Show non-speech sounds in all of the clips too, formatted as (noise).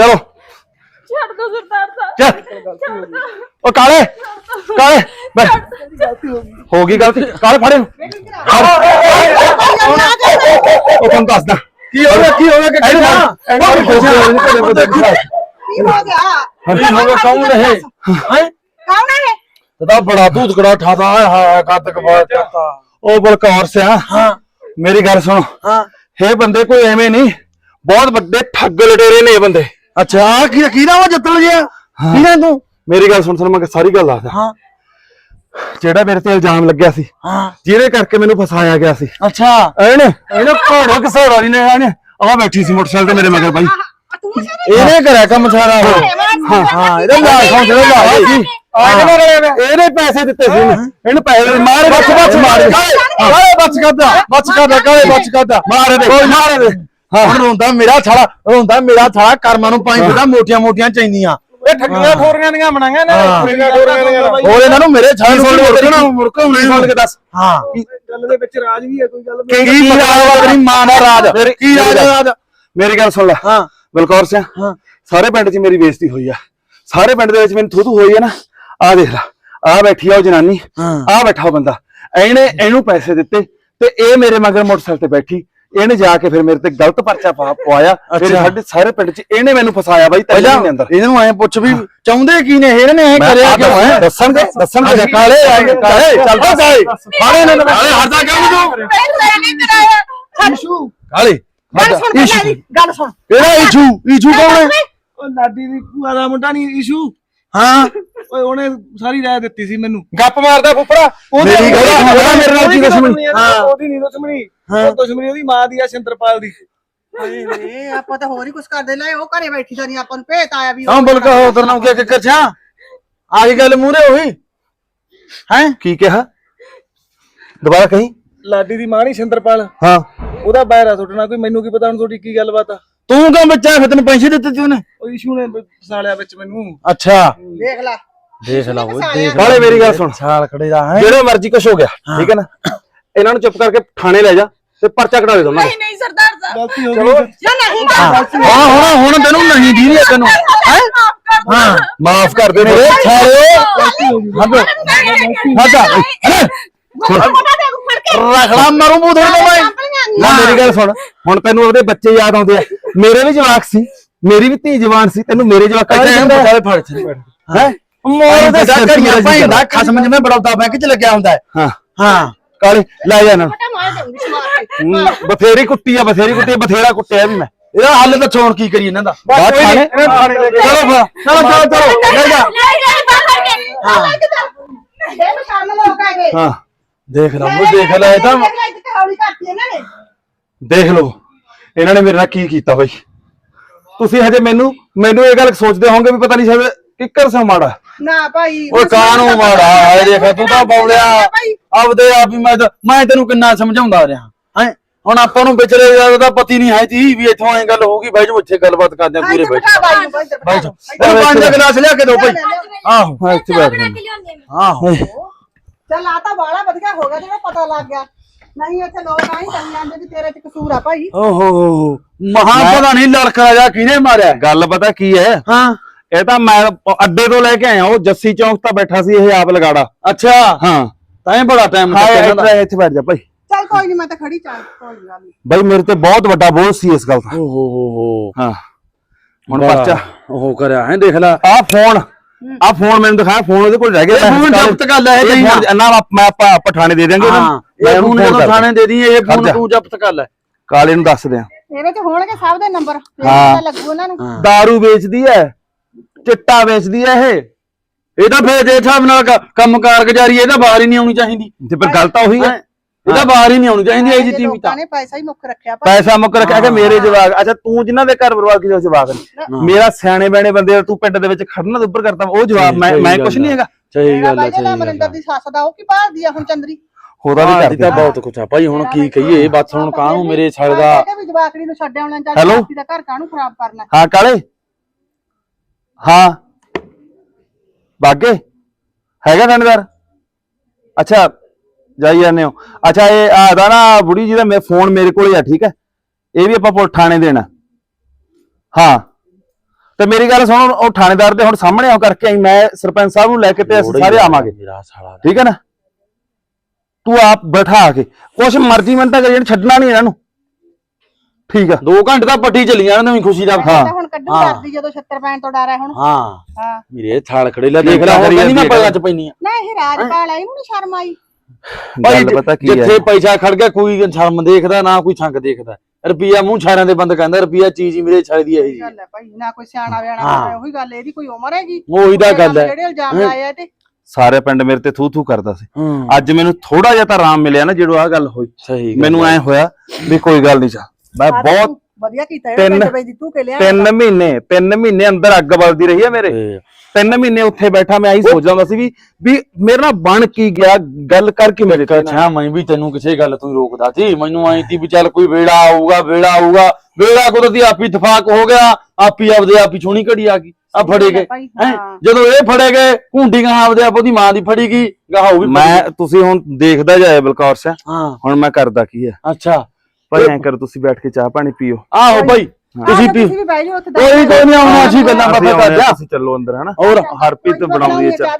ਚਲੋ। ਛੱਡ ਦੋ ਸਰਦਾਰ ਸਾਹਿਬ। ਚੱਲ। ਛੱਡ ਦੋ ਉਹ ਕਾਲੇ ਕਾਲੇ ਬੈ। ਹੋ ਗਈ ਗਲਤੀ ਕਾਲੇ ਫੜੇ ਨੂੰ। ਉਹ ਤੁਹਾਨੂੰ ਦੱਸਦਾ। ਕੀ ਹੋ ਗਿਆ ਕੀ ਹੋ ਗਿਆ ਕੀ ਹੋ ਗਿਆ? ਕੀ ਹੋ ਗਿਆ? ਕੌਣ ਹੈ ਹੈ? ਕੌਣ ਹੈ ਤਦਾ ਬੜਾ ਦੂਧ ਕੜਾ ਠਾਦਾ ਹੈ। ਹਾਂ ਕੱਤ ਕਬਾ ਕਰਤਾ ਉਹ ਬਲਕੌਰ ਸਿਆ। ਹਾਂ। ਮੇਰੀ ਗੱਲ ਸੁਣੋ। ਹਾਂ। ਇਹ ਬੰਦੇ ਕੋਈ ਐਵੇਂ ਨਹੀਂ। ਬਹੁਤ ਵੱਡੇ ਠੱਗ ਲਟੇਰੇ ਨੇ ਇਹ ਬੰਦੇ। ਅੱਛਾ ਕੀ ਕੀ ਨਾ ਵਾ ਜੱਤਲ ਜਿਆ ਕਿਹਨਾਂ ਤੂੰ ਮੇਰੀ ਗੱਲ ਸੁਣ ਸੁਣ ਮੈਂ ਸਾਰੀ ਗੱਲ ਦੱਸਦਾ ਹਾਂ। ਜਿਹੜਾ ਮੇਰੇ ਤੇ ਇਲਜ਼ਾਮ ਲੱਗਿਆ ਸੀ ਹਾਂ। ਜਿਹਦੇ ਕਰਕੇ ਮੈਨੂੰ ਫਸਾਇਆ ਗਿਆ ਸੀ। ਅੱਛਾ। ਇਹਨੇ ਇਹਨੇ ਘੋੜਾ ਘਸੋੜਾ ਨਹੀਂ ਨੇ ਇਹਨੇ। ਆ ਬੈਠੀ ਸੀ ਮੋਟਰਸਾਈਕਲ ਤੇ ਮੇਰੇ ਮਗਰ ਬਾਈ ਤੂੰ ਇਹਨੇ ਕਰਿਆ ਕੰਮ ਸਾਰਾ ਉਹ। ਹਾਂ ਹਾਂ ਇਹਦਾ ਲਾ ਸੌਂਸਲੇ ਲਾ ਸੀ। ਇਹਨੇ ਪੈਸੇ ਦਿੱਤੇ ਸੀ ਇਹਨੇ। ਇਹਨੂੰ ਪੈਸੇ ਮਾਰ ਬੱਚ ਬੱਚ ਮਾਰ। ਕਾਲੇ ਬੱਚ ਕਰਦਾ? ਬੱਚ ਕਰਦਾ ਕਾਲੇ ਬੱਚ ਕਰਦਾ? ਮਾਰ ਦੇ। ਕੋਈ ਮਾਰ ਦੇ। ਹੁਣ ਰੋਂਦਾ ਮੇਰਾ ਥਾਲਾ ਰੋਂਦਾ ਮੇਰਾ ਥਾਲਾ ਕਰਮਾਂ ਨੂੰ ਪਾਈ ਫਿਰਦਾ ਮੋਟੀਆਂ ਮੋਟੀਆਂ ਚਾਹੀਦੀਆਂ ਇਹ ਠੱਗੀਆਂ ਠੋਰੀਆਂ ਦੀਆਂ ਬਣਾਈਆਂ ਨੇ। ਠੱਗੀਆਂ ਠੋਰੀਆਂ ਦੀਆਂ ਹੋਰ ਇਹਨਾਂ ਨੂੰ ਮੇਰੇ ਛਾਲ ਸੁਣ ਨੂੰ ਮੁੜਕਣਾ ਮੁੜਕਣਾ ਸੁਣ ਕੇ ਦੱਸ। ਹਾਂ। ਗੱਲ ਦੇ ਵਿੱਚ ਰਾਜ ਵੀ ਹੈ ਕੋਈ ਗੱਲ ਕੀ ਰਾਜ ਤੇਰੀ ਮਾਂ ਦਾ ਰਾਜ। ਕੀ ਰਾਜ ਮੇਰੀ ਰਾਜ ਮੇਰੀ ਗੱਲ ਸੁਣ ਲੈ। ਹਾਂ। ਬਲਕੌਰ ਸਿੰਘ ਹਾਂ। ਸਾਰੇ ਪਿੰਡ 'ਚ ਮੇਰੀ ਬੇਇੱਜ਼ਤੀ ਹੋਈ ਆ। ਸਾਰੇ ਪਿੰਡ ਦੇ ਵਿੱਚ ਮੈਨੂੰ ਥੂ ਥੂ ਹੋਈ ਆ ਨਾ। ਆਹ ਦੇਖ ਲੈ ਆਹ ਬੈਠੀ ਆ ਉਹ ਜਨਾਨੀ। ਆਹ ਬੈਠਾ ਉਹ ਬੰਦਾ। ਇਹਨੇ ਇਹਨੂੰ ਪੈਸੇ ਦਿੱਤੇ ਤੇ ਇਹ ਮੇਰੇ ਮਗਰ ਮੋਟਰਸਾਈਕਲ ਤੇ ਬੈਠੀ। ਇਹਨੇ ਜਾ ਕੇ ਫਿਰ ਮੇਰੇ ਤੇ ਗਲਤ ਪਰਚਾ ਪਾ ਪਵਾਇਆ। ਫਿਰ ਅੱਛਾ। ਸਾਡੇ ਸਾਰੇ ਪਿੰਡ 'ਚ ਇਹਨੇ ਮੈਨੂੰ ਫਸਾਇਆ ਬਾਈ ਤਿੰਨ ਪਹਿਲਾਂ ਮਹੀਨੇ ਅੰਦਰ। ਇਹਨੂੰ ਐ ਪੁੱਛ ਵੀ ਚਾਹੁੰਦੇ ਕੀ ਨੇ? ਇਹਨੇ ਇਹ ਮੈਂ ਕਰਿਆ ਕਿਉਂ ਹੈ? ਦੱਸਣਗੇ ਦੱਸਣਗੇ। ਕਾਲੇ ਆ ਗਏ, ਕਾਲੇ, ਚੱਲ ਓ ਕਾਲੇ ਕਾਲੇ ਨੇ ਕਾਲੇ ਹਰਦਾ ਕਿਉਂ ਨੀ ਤੂੰ? ਪੈਸੇ ਨਹੀਂ ਕਰਾਇਆ। ਇਸ਼ੂ ਕਾਲੇ ਗੱਲ ਸੁਣ ਪਹਿਲਾਂ ਗੱਲ ਸੁਣ। ਇਹਦਾ ਈਜੂ ਈਜੂ ਕੌਣ ਹੈ? ਉਹ ਲਾਡੀ ਦੀ ਭੂਆ ਦਾ ਮੁੰਡਾ ਨਹੀਂ ਇਸ਼ੂ ਹਾਂ। ਓਏ ਉਹਨੇ ਸਾਰੀ ਰਾਇ ਦਿੱਤੀ ਸੀ ਮੈਨੂੰ। ਗੱਪ ਮਾਰਦਾ ਫੁੱਫੜਾ। ਮੇਰੀ ਗੱਲ ਸੁਣ, ਉਹਦਾ ਮੇਰੇ ਨਾਲ ਕੀ ਦੁਸ਼ਮਣੀ? ਹਾਂ। ਦੁਸ਼ਮਣੀ ਉਹ ਦੁਸ਼ਮਣੀ ਉਹਦੀ ਮਾਂ ਦੀ ਆ ਸਿੰਦਰਪਾਲ ਦੀ। ਹਾਏ ਵੇ ਆਪਾਂ ਤਾਂ ਹੋਰ ਹੀ ਕੁਝ ਕਰਦੇ ਲੈ ਉਹ ਘਰੇ ਬੈਠੀ ਸਾਰੀ ਆਪਾਂ ਨੂੰ ਭੇਤ ਆਇਆ ਵੀ ਹਾਂ ਬੋਲ ਕਹੋ ਉਧਰ ਨਾ ਕਿ ਕਿ ਕਰਛਾ ਆ ਗਈ ਗੱਲ ਮੂਰੇ ਹੋਈ ਹੈ? ਕੀ ਕਿਹਾ? ਦੁਬਾਰਾ ਕਹੀਂ। ਲਾਡੀ ਦੀ ਮਾਂ ਨਹੀਂ ਸਿੰਦਰਪਾਲ। ਹਾਂ। ਉਹਦਾ ਬੈਰਾ ਸੁੱਟਣਾ ਕੋਈ ਮੈਨੂੰ ਕੀ ਪਤਾ ਹੁਣ ਤੁਹਾਡੀ ਕੀ ਗੱਲਬਾਤ ਆ? ਤੂੰ ਕਿਉਂ ਬੱਚਾ ਫਿਰ ਤੈਨੂੰ ਪੈਸੇ ਦਿੱਤੇ ਤੀ ਉਹਨੇ? ਉਹ ਇਸ਼ੂ ਨੇ ਫਸਾਲਿਆ ਵਿੱਚ ਮੈਨੂੰ। ਅੱਛਾ। ਦੇਖ ਲੈ। ਦੇਖ ਲਾ ਉਹ ਦੇਖ ਕਾਲੇ ਮੇਰੀ ਗੱਲ ਸੁਣ। ਛਾਲ ਖੜੇ ਦਾ ਹੈ? ਜਿਹੜੇ ਮਰਜ਼ੀ ਕੁਛ ਹੋ ਗਿਆ ਠੀਕ ਹੈ ਨਾ? ਇਹਨਾਂ ਨੂੰ ਚੁੱਪ ਕਰਕੇ ਥਾਣੇ ਲੈ ਜਾ ਤੇ ਪਰਚਾ ਕਢਾ ਦੇ ਦੋਨਾਂ ਨਹੀਂ ਨਹੀਂ ਸਰਦਾਰ ਸਾਹਿਬ। ਗਲਤੀ ਹੋ ਗਈ ਜਾਂ ਨਹੀਂ ਹਾਂ ਹੁਣ ਹੁਣ ਤੈਨੂੰ ਨਹੀਂ ਦੀ ਰਹੀ ਤੈਨੂੰ। ਹੈ ਹਾਂ? ਮਾਫ ਕਰ ਦੇ ਮੇਰੇ। ਛਾਲਿਓ ਹੱਦ। ਹੱਦ। ਰਖੜਾ ਮਾਰੂ ਮੂੰਹ ਥੋੜਾ ਮੈਂ। ਨਾ ਮੇਰੀ ਗੱਲ ਸੁਣ। ਹੁਣ ਤੈਨੂੰ ਉਹਦੇ ਬੱਚੇ ਯਾਦ ਆਉਂਦੇ ਆ। ਮੇਰੇ ਵੀ ਜਵਾਕ ਸੀ। ਮੇਰੀ ਵੀ ਧੀ ਜਵਾਨ ਸੀ। ਤੈਨੂੰ ਮੇਰੇ ਜਵਾਕਾਂ ਬਚਾਲੇ ਫੜ ਹੈ? ਮੋਰ ਦੇ ਮੇਰਾ ਜੀ ਪੈਂਦਾ ਖਸਮ ਜਿਵੇਂ ਬੜੌਦਾ ਬੈਂਕ ਚ ਲੱਗਿਆ ਹੁੰਦਾ ਹੈ। ਹਾਂ। ਹਾਂ। ਕਾਲੇ ਲੈ ਜਾ ਮਾਰ ਸਮਾਰ ਕੇ। ਨੂੰ ਹੂੰ, ਬਥੇਰੀ ਕੁੱਟੀ ਆ ਬਥੇਰੀ ਕੁੱਟੀ ਆ, ਬਥੇਰਾ ਕੁੱਟਿਆ ਵੀ ਮੈਂ। ਇਹਦਾ ਹੱਲ ਤਾਂ ਛੋਣ ਕੀ ਕਰੀ ਇਹਨਾਂ ਦਾ। ਬਾਤ ਕੋਈ ਨੀ, ਥਾਣੇ ਇਹਨੂੰ ਥਾਣੇ ਲੈ ਕੇ ਚਲੋ ਫਿਰ, ਚਲੋ ਚਲੋ ਚਲੋ ਲੈ ਜਾ ਇਹ ਸ਼ਾਮ ਲੋਕ ਆ ਗਏ ਹਾਂ ਦੇਖ ਲੈ ਉਹ ਦੇਖ ਲੈ ਇਹ ਤਾਂ ਹੌਲੀ ਕਰਤੀ ਇਹਨਾਂ ਨੇ। ਦੇਖ ਲਓ ਇਹਨਾਂ ਨੇ ਮੇਰੇ ਨਾਲ ਕੀ ਕੀਤਾ ਬਾਈ। ਤੁਸੀਂ ਹਜੇ ਮੈਨੂੰ ਮੈਨੂੰ ਇਹ ਗੱਲ ਸੋਚਦੇ ਹੋਵੋਗੇ ਵੀ ਪਤਾ ਨਹੀਂ ਸ਼ਾਇਦ ਕਿੱਕਰ ਸਾ ਮਾੜਾ? ਨਾ ਭਾਈ ਓਏ ਕਾਹਨੂੰ ਮਾੜਾ? ਹੈ ਦੇਖ ਤੂੰ ਤਾਂ ਬੌਲਿਆ। ਆਪਦੇ ਆਪ ਹੀ ਮੈਂ ਤਾਂ ਮੈਂ ਤੈਨੂੰ ਕਿੰਨਾ ਸਮਝਾਉਂਦਾ ਰਿਹਾ। ਹੈ? ਹੁਣ ਆਪਾਂ ਨੂੰ ਵਿਚਲੇ ਦਾ ਪਤੀ ਨਹੀਂ ਹੈ ਜੀ ਵੀ ਇੱਥੋਂ ਐ ਗੱਲ ਹੋਊਗੀ। ਬਾਈ ਜੋ ਇੱਥੇ ਗੱਲਬਾਤ ਕਰਦੇ ਆ ਪੂਰੇ ਬੈਠ। ਬਿਠਾ ਬਾਈ। ਉਹ ਪੰਜ ਗਲਾਸ ਲਿਆ ਕੇ ਦੋ ਭਾਈ। ਆਹੋ। ਹਾਂ ਇੱਥੇ ਬੈਠ ਜਾ। ਆਹੋ। ਚੱਲ ਆ ਤਾਂ ਬਾਲਾ ਵਧੀਆ ਹੋ ਗਿਆ ਜਿਹੜਾ ਪਤਾ ਲੱਗ ਗਿਆ। ਨਹੀਂ ਇੱਥੇ ਲੋਕ ਆਈ ਕਹੀ ਜਾਂਦੇ ਵੀ ਤੇਰੇ ਚ ਕਸੂਰ ਆ ਭਾਈ। ਓਹੋ। ਮਹਾ ਪਤਾ ਨਹੀਂ ਲੜਕਾ ਜਾ ਕਿਹਨੇ ਮਾਰਿਆ? ਗੱਲ ਪਤਾ ਕੀ ਹੈ? ਹਾਂ। ਇਹ ਤਾਂ ਮੈਂ ਅੱਡੇ ਤੋਂ ਲੈ ਕੇ ਆਇਆ ਉਹ ਜੱਸੀ ਚੌਂਕ ਤਾਂ ਬੈਠਾ ਸੀ ਇਹ ਆਪ ਲਗਾੜਾ। ਅੱਛਾ। ਹਾਂ। ਤਾਂ ਹੀ ਬੜਾ ਟਾਈਮ ਹਾਂ ਲੱਗਿਆ ਇੱਥੇ ਬੈਠ ਜਾ ਭਾਈ। ਚੱਲ ਕੋਈ ਨਹੀਂ ਮੈਂ ਤਾਂ ਖੜੀ ਚਾਹ ਕੋਈ ਗੱਲ ਨਹੀਂ ਬਾਈ ਮੇਰੇ ਤੇ ਬਹੁਤ ਵੱਡਾ ਬੋਝ ਸੀ ਇਸ ਗੱਲ ਦਾ। ਓਹੋ ਹੋ ਹੋ ਹਾਂ। ਹੁਣ ਪਰਚਾ। ਉਹ ਕਰਿਆ ਹੈ ਦੇਖ ਲੈ। ਆ ਫੋਨ ਆ ਫੋਨ ਮੈਨੂੰ ਦਿਖਾਇਆ ਫੋਨ ਉਹਦੇ ਕੋਲ ਰਹਿ ਗਿਆ। ਇਹ ਫੋਨ ਜ਼ਬਤ ਕਰ ਲੈ, ਇਹ ਫੋਨ ਨਾ ਮੈਂ ਆਪਾਂ ਥਾਣੇ ਦੇ ਦਾਂਗੇ ਇਹਨਾਂ ਨੂੰ। ਹਾਂ ਮੈਂ ਇਹ ਉਹਨੂੰ ਫੋਨ ਜਦੋਂ ਥਾਣੇ ਦੇ ਦੀ ਇਹ ਫੋਨ। ਤੂੰ ਜ਼ਬਤ ਕਰ ਲੈ। ਕਾਲੇ ਨੂੰ ਦੱਸ ਦਿਆਂ। ਇਹਦੇ ਚ ਹੋਣਗੇ ਸਭ ਦੇ ਨੰਬਰ। ਹਾਂ। ਲੱਗੂ ਉਹਨਾਂ ਨੂੰ। दारू ਵੇਚਦੀ ਹੈ ਚਿੱਟਾ ਵੇਚਦੀ ਹੈ ਇਹ। ਇਹ ਤਾਂ ਫੇਰ ਜੇ ਹਿਸਾਬ ਨਾਲ ਕ- ਕੰਮ ਕਾਰਗੁਜ਼ਾਰੀ ਇਹ ਤਾਂ ਬਾਹਰ ਹੀ ਨਹੀਂ ਆਉਣੀ ਚਾਹੀਦੀ। ਤੇ ਫਿਰ ਗੱਲ ਤਾਂ ਉਹੀ ਹੈ? ਇਹ ਤਾਂ ਬਾਹਰ ਹੀ ਨਹੀਂ ਆਉਣੀ ਚਾਹੀਦੀ ਇਹ ਜੀ ਟੀਵੀ ਲੋਕਾਂ ਤਾਂ। ਨੇ ਪੈਸਾ ਹੀ ਮੁੱਖ ਰੱਖਿਆ ਭਾਈ। ਪੈਸਾ ਮੁੱਕ ਰੱਖਿਆ ਕਿ ਮੇਰੇ ਜਵਾਕ ਅੱਛਾ ਤੂੰ ਜਿਨ੍ਹਾਂ ਦੇ ਘਰ ਬਰਬਾਦ ਕੀਤਾ ਉਹ ਜਵਾਕ ਨੇ। ਮੇਰਾ ਸਿਆਣੇ ਬੈਣੇ ਬੰਦੇ ਦਾ ਤੂੰ ਪਿੰਡ ਦੇ ਵਿੱਚ ਖੜਨਾ ਤੇ ਉੱਪਰ ਕਰਤਾ ਉਹ ਜਵਾਬ ਮੈਂ ਸਹੀ ਮੈਂ ਗੱਲ ਕੁਝ ਨਹੀਂ ਹੈਗਾ। ਸਹੀ ਗੱਲ ਹੈ ਭਾਈ ਸਹੀ ਗੱਲ ਅਮਰਿੰਦਰ ਦੀ ਸੱਸ ਦਾ ਉਹ ਕੀ ਭਾਲਦੀ ਆ ਹੁਣ ਚੰਦਰੀ? ਵੀ ਹਾਂ ਤਾਂ ਬਹੁਤ ਕੁਛ ਆ। ਭਾਈ ਹੁਣ ਕੀ ਕਹੀਏ ਬਸ ਹੁਣ ਕਾਹਨੂੰ ਮੇਰੇ ਛੜਦਾ ਕਹਿੰਦੇ ਵੀ ਜਵਾਕੜੀ ਨੂੰ ਛੱਡ ਆਉਣਾ ਚਾਹੀਦਾ Hello? ਬਾਕੀ ਦਾ ਘਰ ਕਾਹਨੂੰ ਖਰਾਬ ਕਰਨਾ? ਹਾਂ ਕਾਲੇ ਹਾਂ। ਬਾਗੇ? ਹੈਗਾ ਥਾਣੇਦਾਰ? ਅੱਛਾ ਜਾਈ ਜਾਂਦੇ ਹੋ। ਅੱਛਾ ਇਹ ਆਦਾ ਨਾ ਬੁੜੀ ਜੀ ਦਾ ਮੇ ਫੋਨ ਮੇਰੇ ਕੋਲ ਹੀ ਆ ਠੀਕ ਹੈ? ਇਹ ਵੀ ਆਪਾਂ ਪੁਲਿਸ ਥਾਣੇ ਦੇਣਾ। ਹਾਂ। ਤੇ ਮੇਰੀ ਗੱਲ ਸੁਣ ਉਹ ਥਾਣੇਦਾਰ ਦੇ ਹੁਣ ਸਾਹਮਣੇ ਆਉ ਕਰਕੇ ਆਈ ਮੈਂ ਸਰਪੰਚ ਸਾਹਿਬ ਨੂੰ ਲੈ ਕੇ ਤੇ ਅਸੀਂ ਸਾਰੇ ਆਵਾਂਗੇ। ਮੇਰਾ ਸਾਲਾ ਠੀਕ ਹੈ ਨਾ? ਤੂੰ ਆਪ ਬਿਠਾ ਕੇ। ਕੁਛ ਮਰਜ਼ੀ ਮੰਨਤਾ ਕਰੀ ਛੱਡਣਾ ਨਹੀਂ ਇਹਨਾਂ ਨੂੰ। ਠੀਕ ਆ। 2 ਘੰਟੇ ਤਾਂ ਪੱਟੀ ਚੱਲੀ ਜਾਣ ਨਵੀਂ ਖੁਸ਼ੀ ਦਾ। ਤਾਂ ਹੁਣ ਕੱਢੂ ਹਾਂ। ਕਰਦੀ ਜਦੋਂ ਛੱਤਰ ਪੈਣ ਤੋਂ ਡਰ ਹੈ ਹੁਣ। ਹਾਂ। ਹਾਂ। ਮੇਰੇ ਥਾਲ ਖੜੇ ਲੈ ਦੇਖ ਲੈ ਹੁਣ ਕਹਿੰਦੀ ਮੈਂ ਪਗਾ। ਚ ਪੈਣੀ ਆ। ਨਾ ਇਹ ਰਾਜਪਾਲ ਆ ਇਹਨੂੰ ਨੀ ਸ਼ਰਮ ਆਈ? ਭਾਈ ਗੱਲ ਪਤਾ ਕੀ ਹੈ ਜਿੱਥੇ ਪੈਸਾ ਖੜ ਗਿਆ ਕੋਈ ਸ਼ਰਮ ਦੇਖਦਾ ਨਾ ਕੋਈ ਛੰਗ ਦੇਖਦਾ। ਰੁਪਈਆ ਮੂੰਹ ਛਾਰਿਆਂ ਦੇ ਬੰਦ ਕਹਿੰਦਾ ਰੁਪਈਆ ਚੀਜ਼ ਹੀ ਮੇਰੇ ਛਾਈ ਦੀ ਹੈ ਜੀ। ਗੱਲ ਹੈ ਭਾਈ ਨਾ ਕੋਈ ਸਿਆਣਾ ਵਿਆਣਾ ਹਾਂ। ਹੈ ਉਹੀ ਗੱਲ ਇਹਦੀ ਕੋਈ ਉਮਰ ਹੈਗੀ? ਉਹੀ ਤਾਂ ਗੱਲ ਹੈ ਜਿਹੜੇ ਇਲਜ਼ਾਮ ਹੈਂ। ਲਾਏ ਆ ਤੇ। ਸਾਰੇ ਪਿੰਡ ਮੇਰੇ ਤੇ ਥੂ ਥੂ ਕਰਦਾ ਸੀ। ਹੂੰ। ਅੱਜ ਮੈਨੂੰ ਥੋੜਾ ਜਿਹਾ ਤਾਂ ਆਰਾਮ ਮਿਲਿਆ ਨਾ ਜਦੋਂ ਆ ਗੱਲ ਹੋਈ। ਸਹੀ ਗੱਲ ਮੈਨੂੰ ਹੈ। ਐ ਹੋਇਆ ਵੀ ਕੋਈ ਗੱਲ ਨਹੀਂ ਚਾ ਮੈਂ ਬਹੁਤ ਵਧੀਆ ਕੀਤਾ ਤਿੰਨ- ਪਿੰਡ ਵਿੱਚ ਤੂੰ ਕੇ ਲਿਆ ਤਿੰਨ ਮਹੀਨੇ ਤਿੰਨ ਮਹੀਨੇ ਅੰਦਰ ਅੱਗ ਬਲਦੀ ਰਹੀ ਆ ਮੇਰੇ। ਤਿੰਨ ਮਹੀਨੇ ਉੱਥੇ ਬੈਠਾ ਮੈਂ ਆਹੀ ਸੋਚਦਾ ਹੁੰਦਾ ਸੀ ਵੀ ਵੀ ਮੇਰੇ ਨਾਲ ਬਣ ਕੀ ਗਿਆ ਗੱਲ ਕਰ ਕੀ ਮੇਰੇ ਤੇ ਅੱਛਾ ਮੈਂ ਵੀ ਤੈਨੂੰ ਕਿਸੇ ਗੱਲ ਤੋਂ ਹੀ ਰੋਕਦਾ ਸੀ। ਮੈਨੂੰ ਆਈ ਸੀ ਵੀ ਚੱਲ ਕੋਈ ਵੇੜਾ ਆਊਗਾ ਵੇੜਾ ਆਊਗਾ। ਵੇੜਾ ਕੁਦਰਤੀ ਆਪੀ ਇਤਫਾਕ ਹੋ ਗਿਆ ਆਪੀ ਆਪਦੇ ਆਪੀ ਛੋਣੀ ਘੜੀ ਆ ਗਈ ਆ ਫੜੇ ਗਏ। ਹੈਂ? ਹਾਂ। ਜਦੋਂ ਇਹ ਫੜੇ ਗਏ ਕੁੰਡੀ ਗਾਂ ਆਪਦੇ ਆਪ ਉਹਦੀ ਮਾਂ ਦੀ ਫੜੀ ਗਈ ਗਾਹ ਉਹ ਵੀ ਮੈਂ। ਤੁਸੀਂ ਹੁਣ ਦੇਖਦਾ ਜਾਏ ਬਲਕੌਰ ਸਿੰਘ ਹਾਂ। ਹੁਣ ਮੈਂ ਕਰਦਾ ਕੀ ਆ ਅੱਛਾ। ਭਾਈ ਐਂ ਕਰ ਤੁਸੀਂ ਬੈਠ ਕੇ ਚਾਹ ਪਾਣੀ ਪੀਓ। ਆਹੋ ਭਾਈ ਤੁਸੀਂ ਆਹ, ਪੀ ਤੁਸੀਂ ਵੀ ਬਹਿ ਜਾਓ ਉੱਥੇ ਕੋਈ ਕੋਈ ਨਹੀਂ ਆਉਣਾ ਅਸੀਂ ਗੱਲਾਂ ਬਾਤਾਂ ਆ, ਆ ਤੁਸੀਂ ਚੱਲੋ ਅੰਦਰ ਹਨਾ? ਹੋਰ ਹਰਪ੍ਰੀਤ ਬਣਾਉਂਦੀ ਹੈ ਚਾਹ।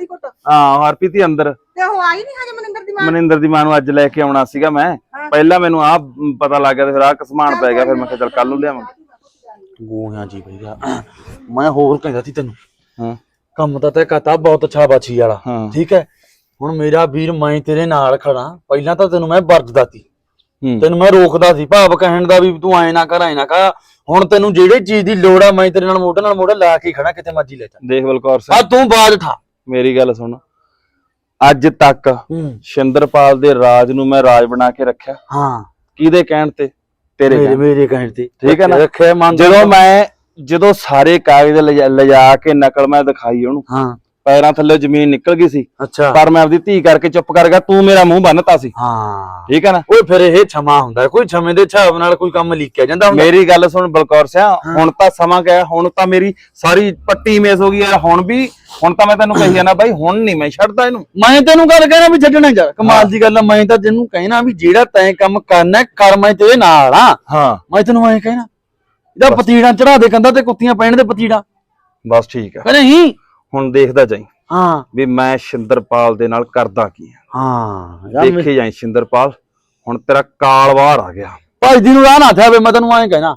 ਹਾਂ ਹਰਪ੍ਰੀਤ ਹੀ ਅੰਦਰ। ਤੇ ਉਹ ਆਈ ਨਹੀਂ ਹਜੇ ਮਨਿੰਦਰ ਦੀ ਮਾਂ। ਮਨਿੰਦਰ ਦੀ ਮਾਂ ਨੂੰ ਅੱਜ ਲੈ ਕੇ ਆਉਣਾ ਸੀਗਾ ਮੈਂ। ਪਹਿਲਾਂ ਮੈਨੂੰ ਆਹ ਪਤਾ ਲੱਗ ਗਿਆ ਤੇ ਫਿਰ ਆਹ ਕਸਮਾਨ ਪੈ ਗਿਆ ਫਿਰ ਮੈਂ ਕਿਹਾ ਚੱਲ ਕੱਲ ਨੂੰ ਲਿਆਵਾਂਗੇ। ਗੋਹਾਂ ਜੀ ਭਈਆ ਮੈਂ ਹੋਰ ਕਹਿੰਦਾ ਸੀ ਤੈਨੂੰ। ਹਾਂ। ਕੰਮ ਤਾਂ ਤੈ ਕਹਤਾ ਬਹੁਤ ਅੱਛਾ ਬਾਛੀ ਵਾਲਾ ਠੀਕ ਹੈ? ਹੁਣ ਮੇਰਾ ਵੀਰ ਮੈਂ ਤੇਰੇ ਨਾਲ ਖੜਾ ਪਹਿਲਾਂ ਤਾਂ ਤੈਨੂੰ ਮੈਂ ਵਰਜਦਾ ਸੀ। ਤੈਨੂੰ ਮੈਂ ਰੋਕਦਾ ਸੀ ਭਾਵ ਕਹਿਣ ਦਾ ਵੀ ਤੂੰ ਐ ਨਾ ਕਰ ਐ ਨਾ ਕਰ। ਹੁਣ ਤੈਨੂੰ ਜਿਹੜੇ ਚੀਜ਼ ਦੀ ਲੋੜ ਆ ਮੈਂ ਤੇਰੇ ਨਾਲ ਮੋਢੇ ਨਾਲ ਮੋਢਾ ਲਾ ਕੇ ਖੜਾ ਕਿਤੇ ਮਰਜ਼ੀ ਲੈ ਜਾ ਦੇਖ ਬਲਕੌਰ ਆ ਸਿੰਘ ਤੂੰ ਬਾਜ ਠਾ ਮੇਰੀ ਗੱਲ ਸੁਣ। ਅੱਜ ਤੱਕ ਸ਼ਿੰਦਰਪਾਲ ਦੇ ਰਾਜ ਨੂੰ ਮੈਂ ਰਾਜ ਬਣਾ ਕੇ ਰੱਖਿਆ। ਹਾਂ। ਕਿਹਦੇ ਕਹਿਣ ਤੇ? ਤੇਰੇ ਮੇਰੇ ਕਹਿਣ। ਮੇਰੇ ਕਹਿਣ ਤੇ। ਠੀਕ ਹੈ ਨਾ? ਰੱਖਿਆ ਮੰਨ ਜਦੋਂ ਮੈਂ ਜਦੋਂ ਸਾਰੇ ਕਾਗਜ਼ ਲਿਜਾ ਕੇ ਨਕਲ ਮੈਂ ਦਿਖਾਈ ਉਹਨੂੰ। ਹਾਂ। ਪੈਰਾਂ ਥੱਲੇ ਜ਼ਮੀਨ ਨਿਕਲ ਗਈ ਸੀ। ਅੱਛਾ। ਪਰ ਮੈਂ ਆਪਦੀ ਧੀ ਕਰਕੇ ਚੁੱਪ ਕਰ ਗਿਆ ਤੂੰ ਮੇਰਾ ਮੂੰਹ ਬੰਨਤਾ ਸੀ। ਹਾਂ। ਠੀਕ ਹੈ ਨਾ? ਓਏ ਫਿਰ ਇਹ ਛਮਾ ਹੁੰਦਾ ਕੋਈ ਛਮੇ ਦੇ ਹਿਸਾਬ ਨਾਲ ਕੋਈ ਕੰਮ ਲੀਕਿਆ ਜਾਂਦਾ ਹੁੰਦਾ? ਮੇਰੀ ਗੱਲ ਸੁਣ ਬਲਕੌਰ ਸਿਆ ਹੁਣ ਤਾਂ ਸਮਾਂ ਗਿਆ ਹੁਣ ਤਾਂ ਮੇਰੀ ਸਾਰੀ ਪੱਟੀ ਮੇਸ ਹੋ ਗਈ ਯਾਰ ਹੁਣ ਵੀ ਹੁਣ ਤਾਂ ਮੈਂ ਤੈਨੂੰ ਕਹੀ ਜਾਣਾ ਬਾਈ ਹੁਣ ਨਹੀਂ ਮੈਂ ਛੱਡਦਾ ਇਹਨੂੰ। ਮੈਂ ਤੈਨੂੰ ਗੱਲ ਕਹਿਣਾ ਵੀ ਛੱਡਣਾ ਜਾ ਕਮਾਲ ਦੀ ਗੱਲ ਆ ਮੈਂ ਤਾਂ ਤੈਨੂੰ ਕਹਿਣਾ ਵੀ ਜਿਹੜਾ ਤੈਂ ਕੰਮ ਕਰਨਾ ਹੈ, ਕਰ ਮੈਂ ਤੇਰੇ ਨਾਲ ਆ। ਹਾਂ। ਮੈਂ ਤੈਨੂੰ ਐਂ ਕਹਿਣਾ ਇਹਦਾ ਪਤੀੜਾ ਚੜਾ ਦੇ ਕੰਦਾ ਤੇ ਕੁੱਤੀਆਂ ਪੈਣ ਦੇ ਪਤੀੜਾ। ਬਸ ਠੀਕ ਆ। ਨਹੀਂ ਹੁਣ ਦੇਖਦਾ ਜਾਈ ਹਾਂ। ਵੀ ਮੈਂ ਸ਼ਿੰਦਰਪਾਲ ਦੇ ਨਾਲ ਕਰਦਾ ਕੀ ਆ। ਹਾਂ। ਦੇਖੇ ਜਾਈ ਸ਼ਿੰਦਰਪਾਲ ਹੁਣ ਤੇਰਾ ਕਾਲ ਬਾਹਰ ਆ ਗਿਆ। ਭਜਦੀ ਨੂੰ ਰਾਹ ਨਾ ਥਿਆ ਵੇ ਮੈਂ ਤੈਨੂੰ ਐਂ ਕਹਿਣਾ।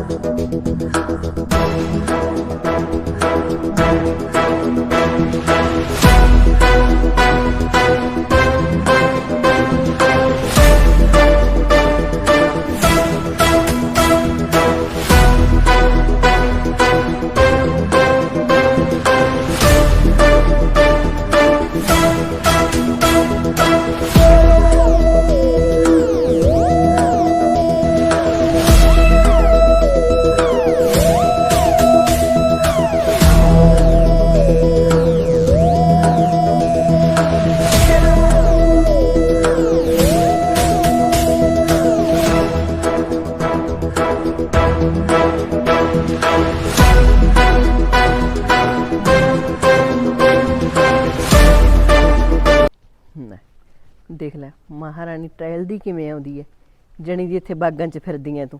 ਜਣੀ ਦੀ ਇੱਥੇ ਬਾਗਾਂ 'ਚ ਫਿਰਦੀ ਐ ਤੂੰ।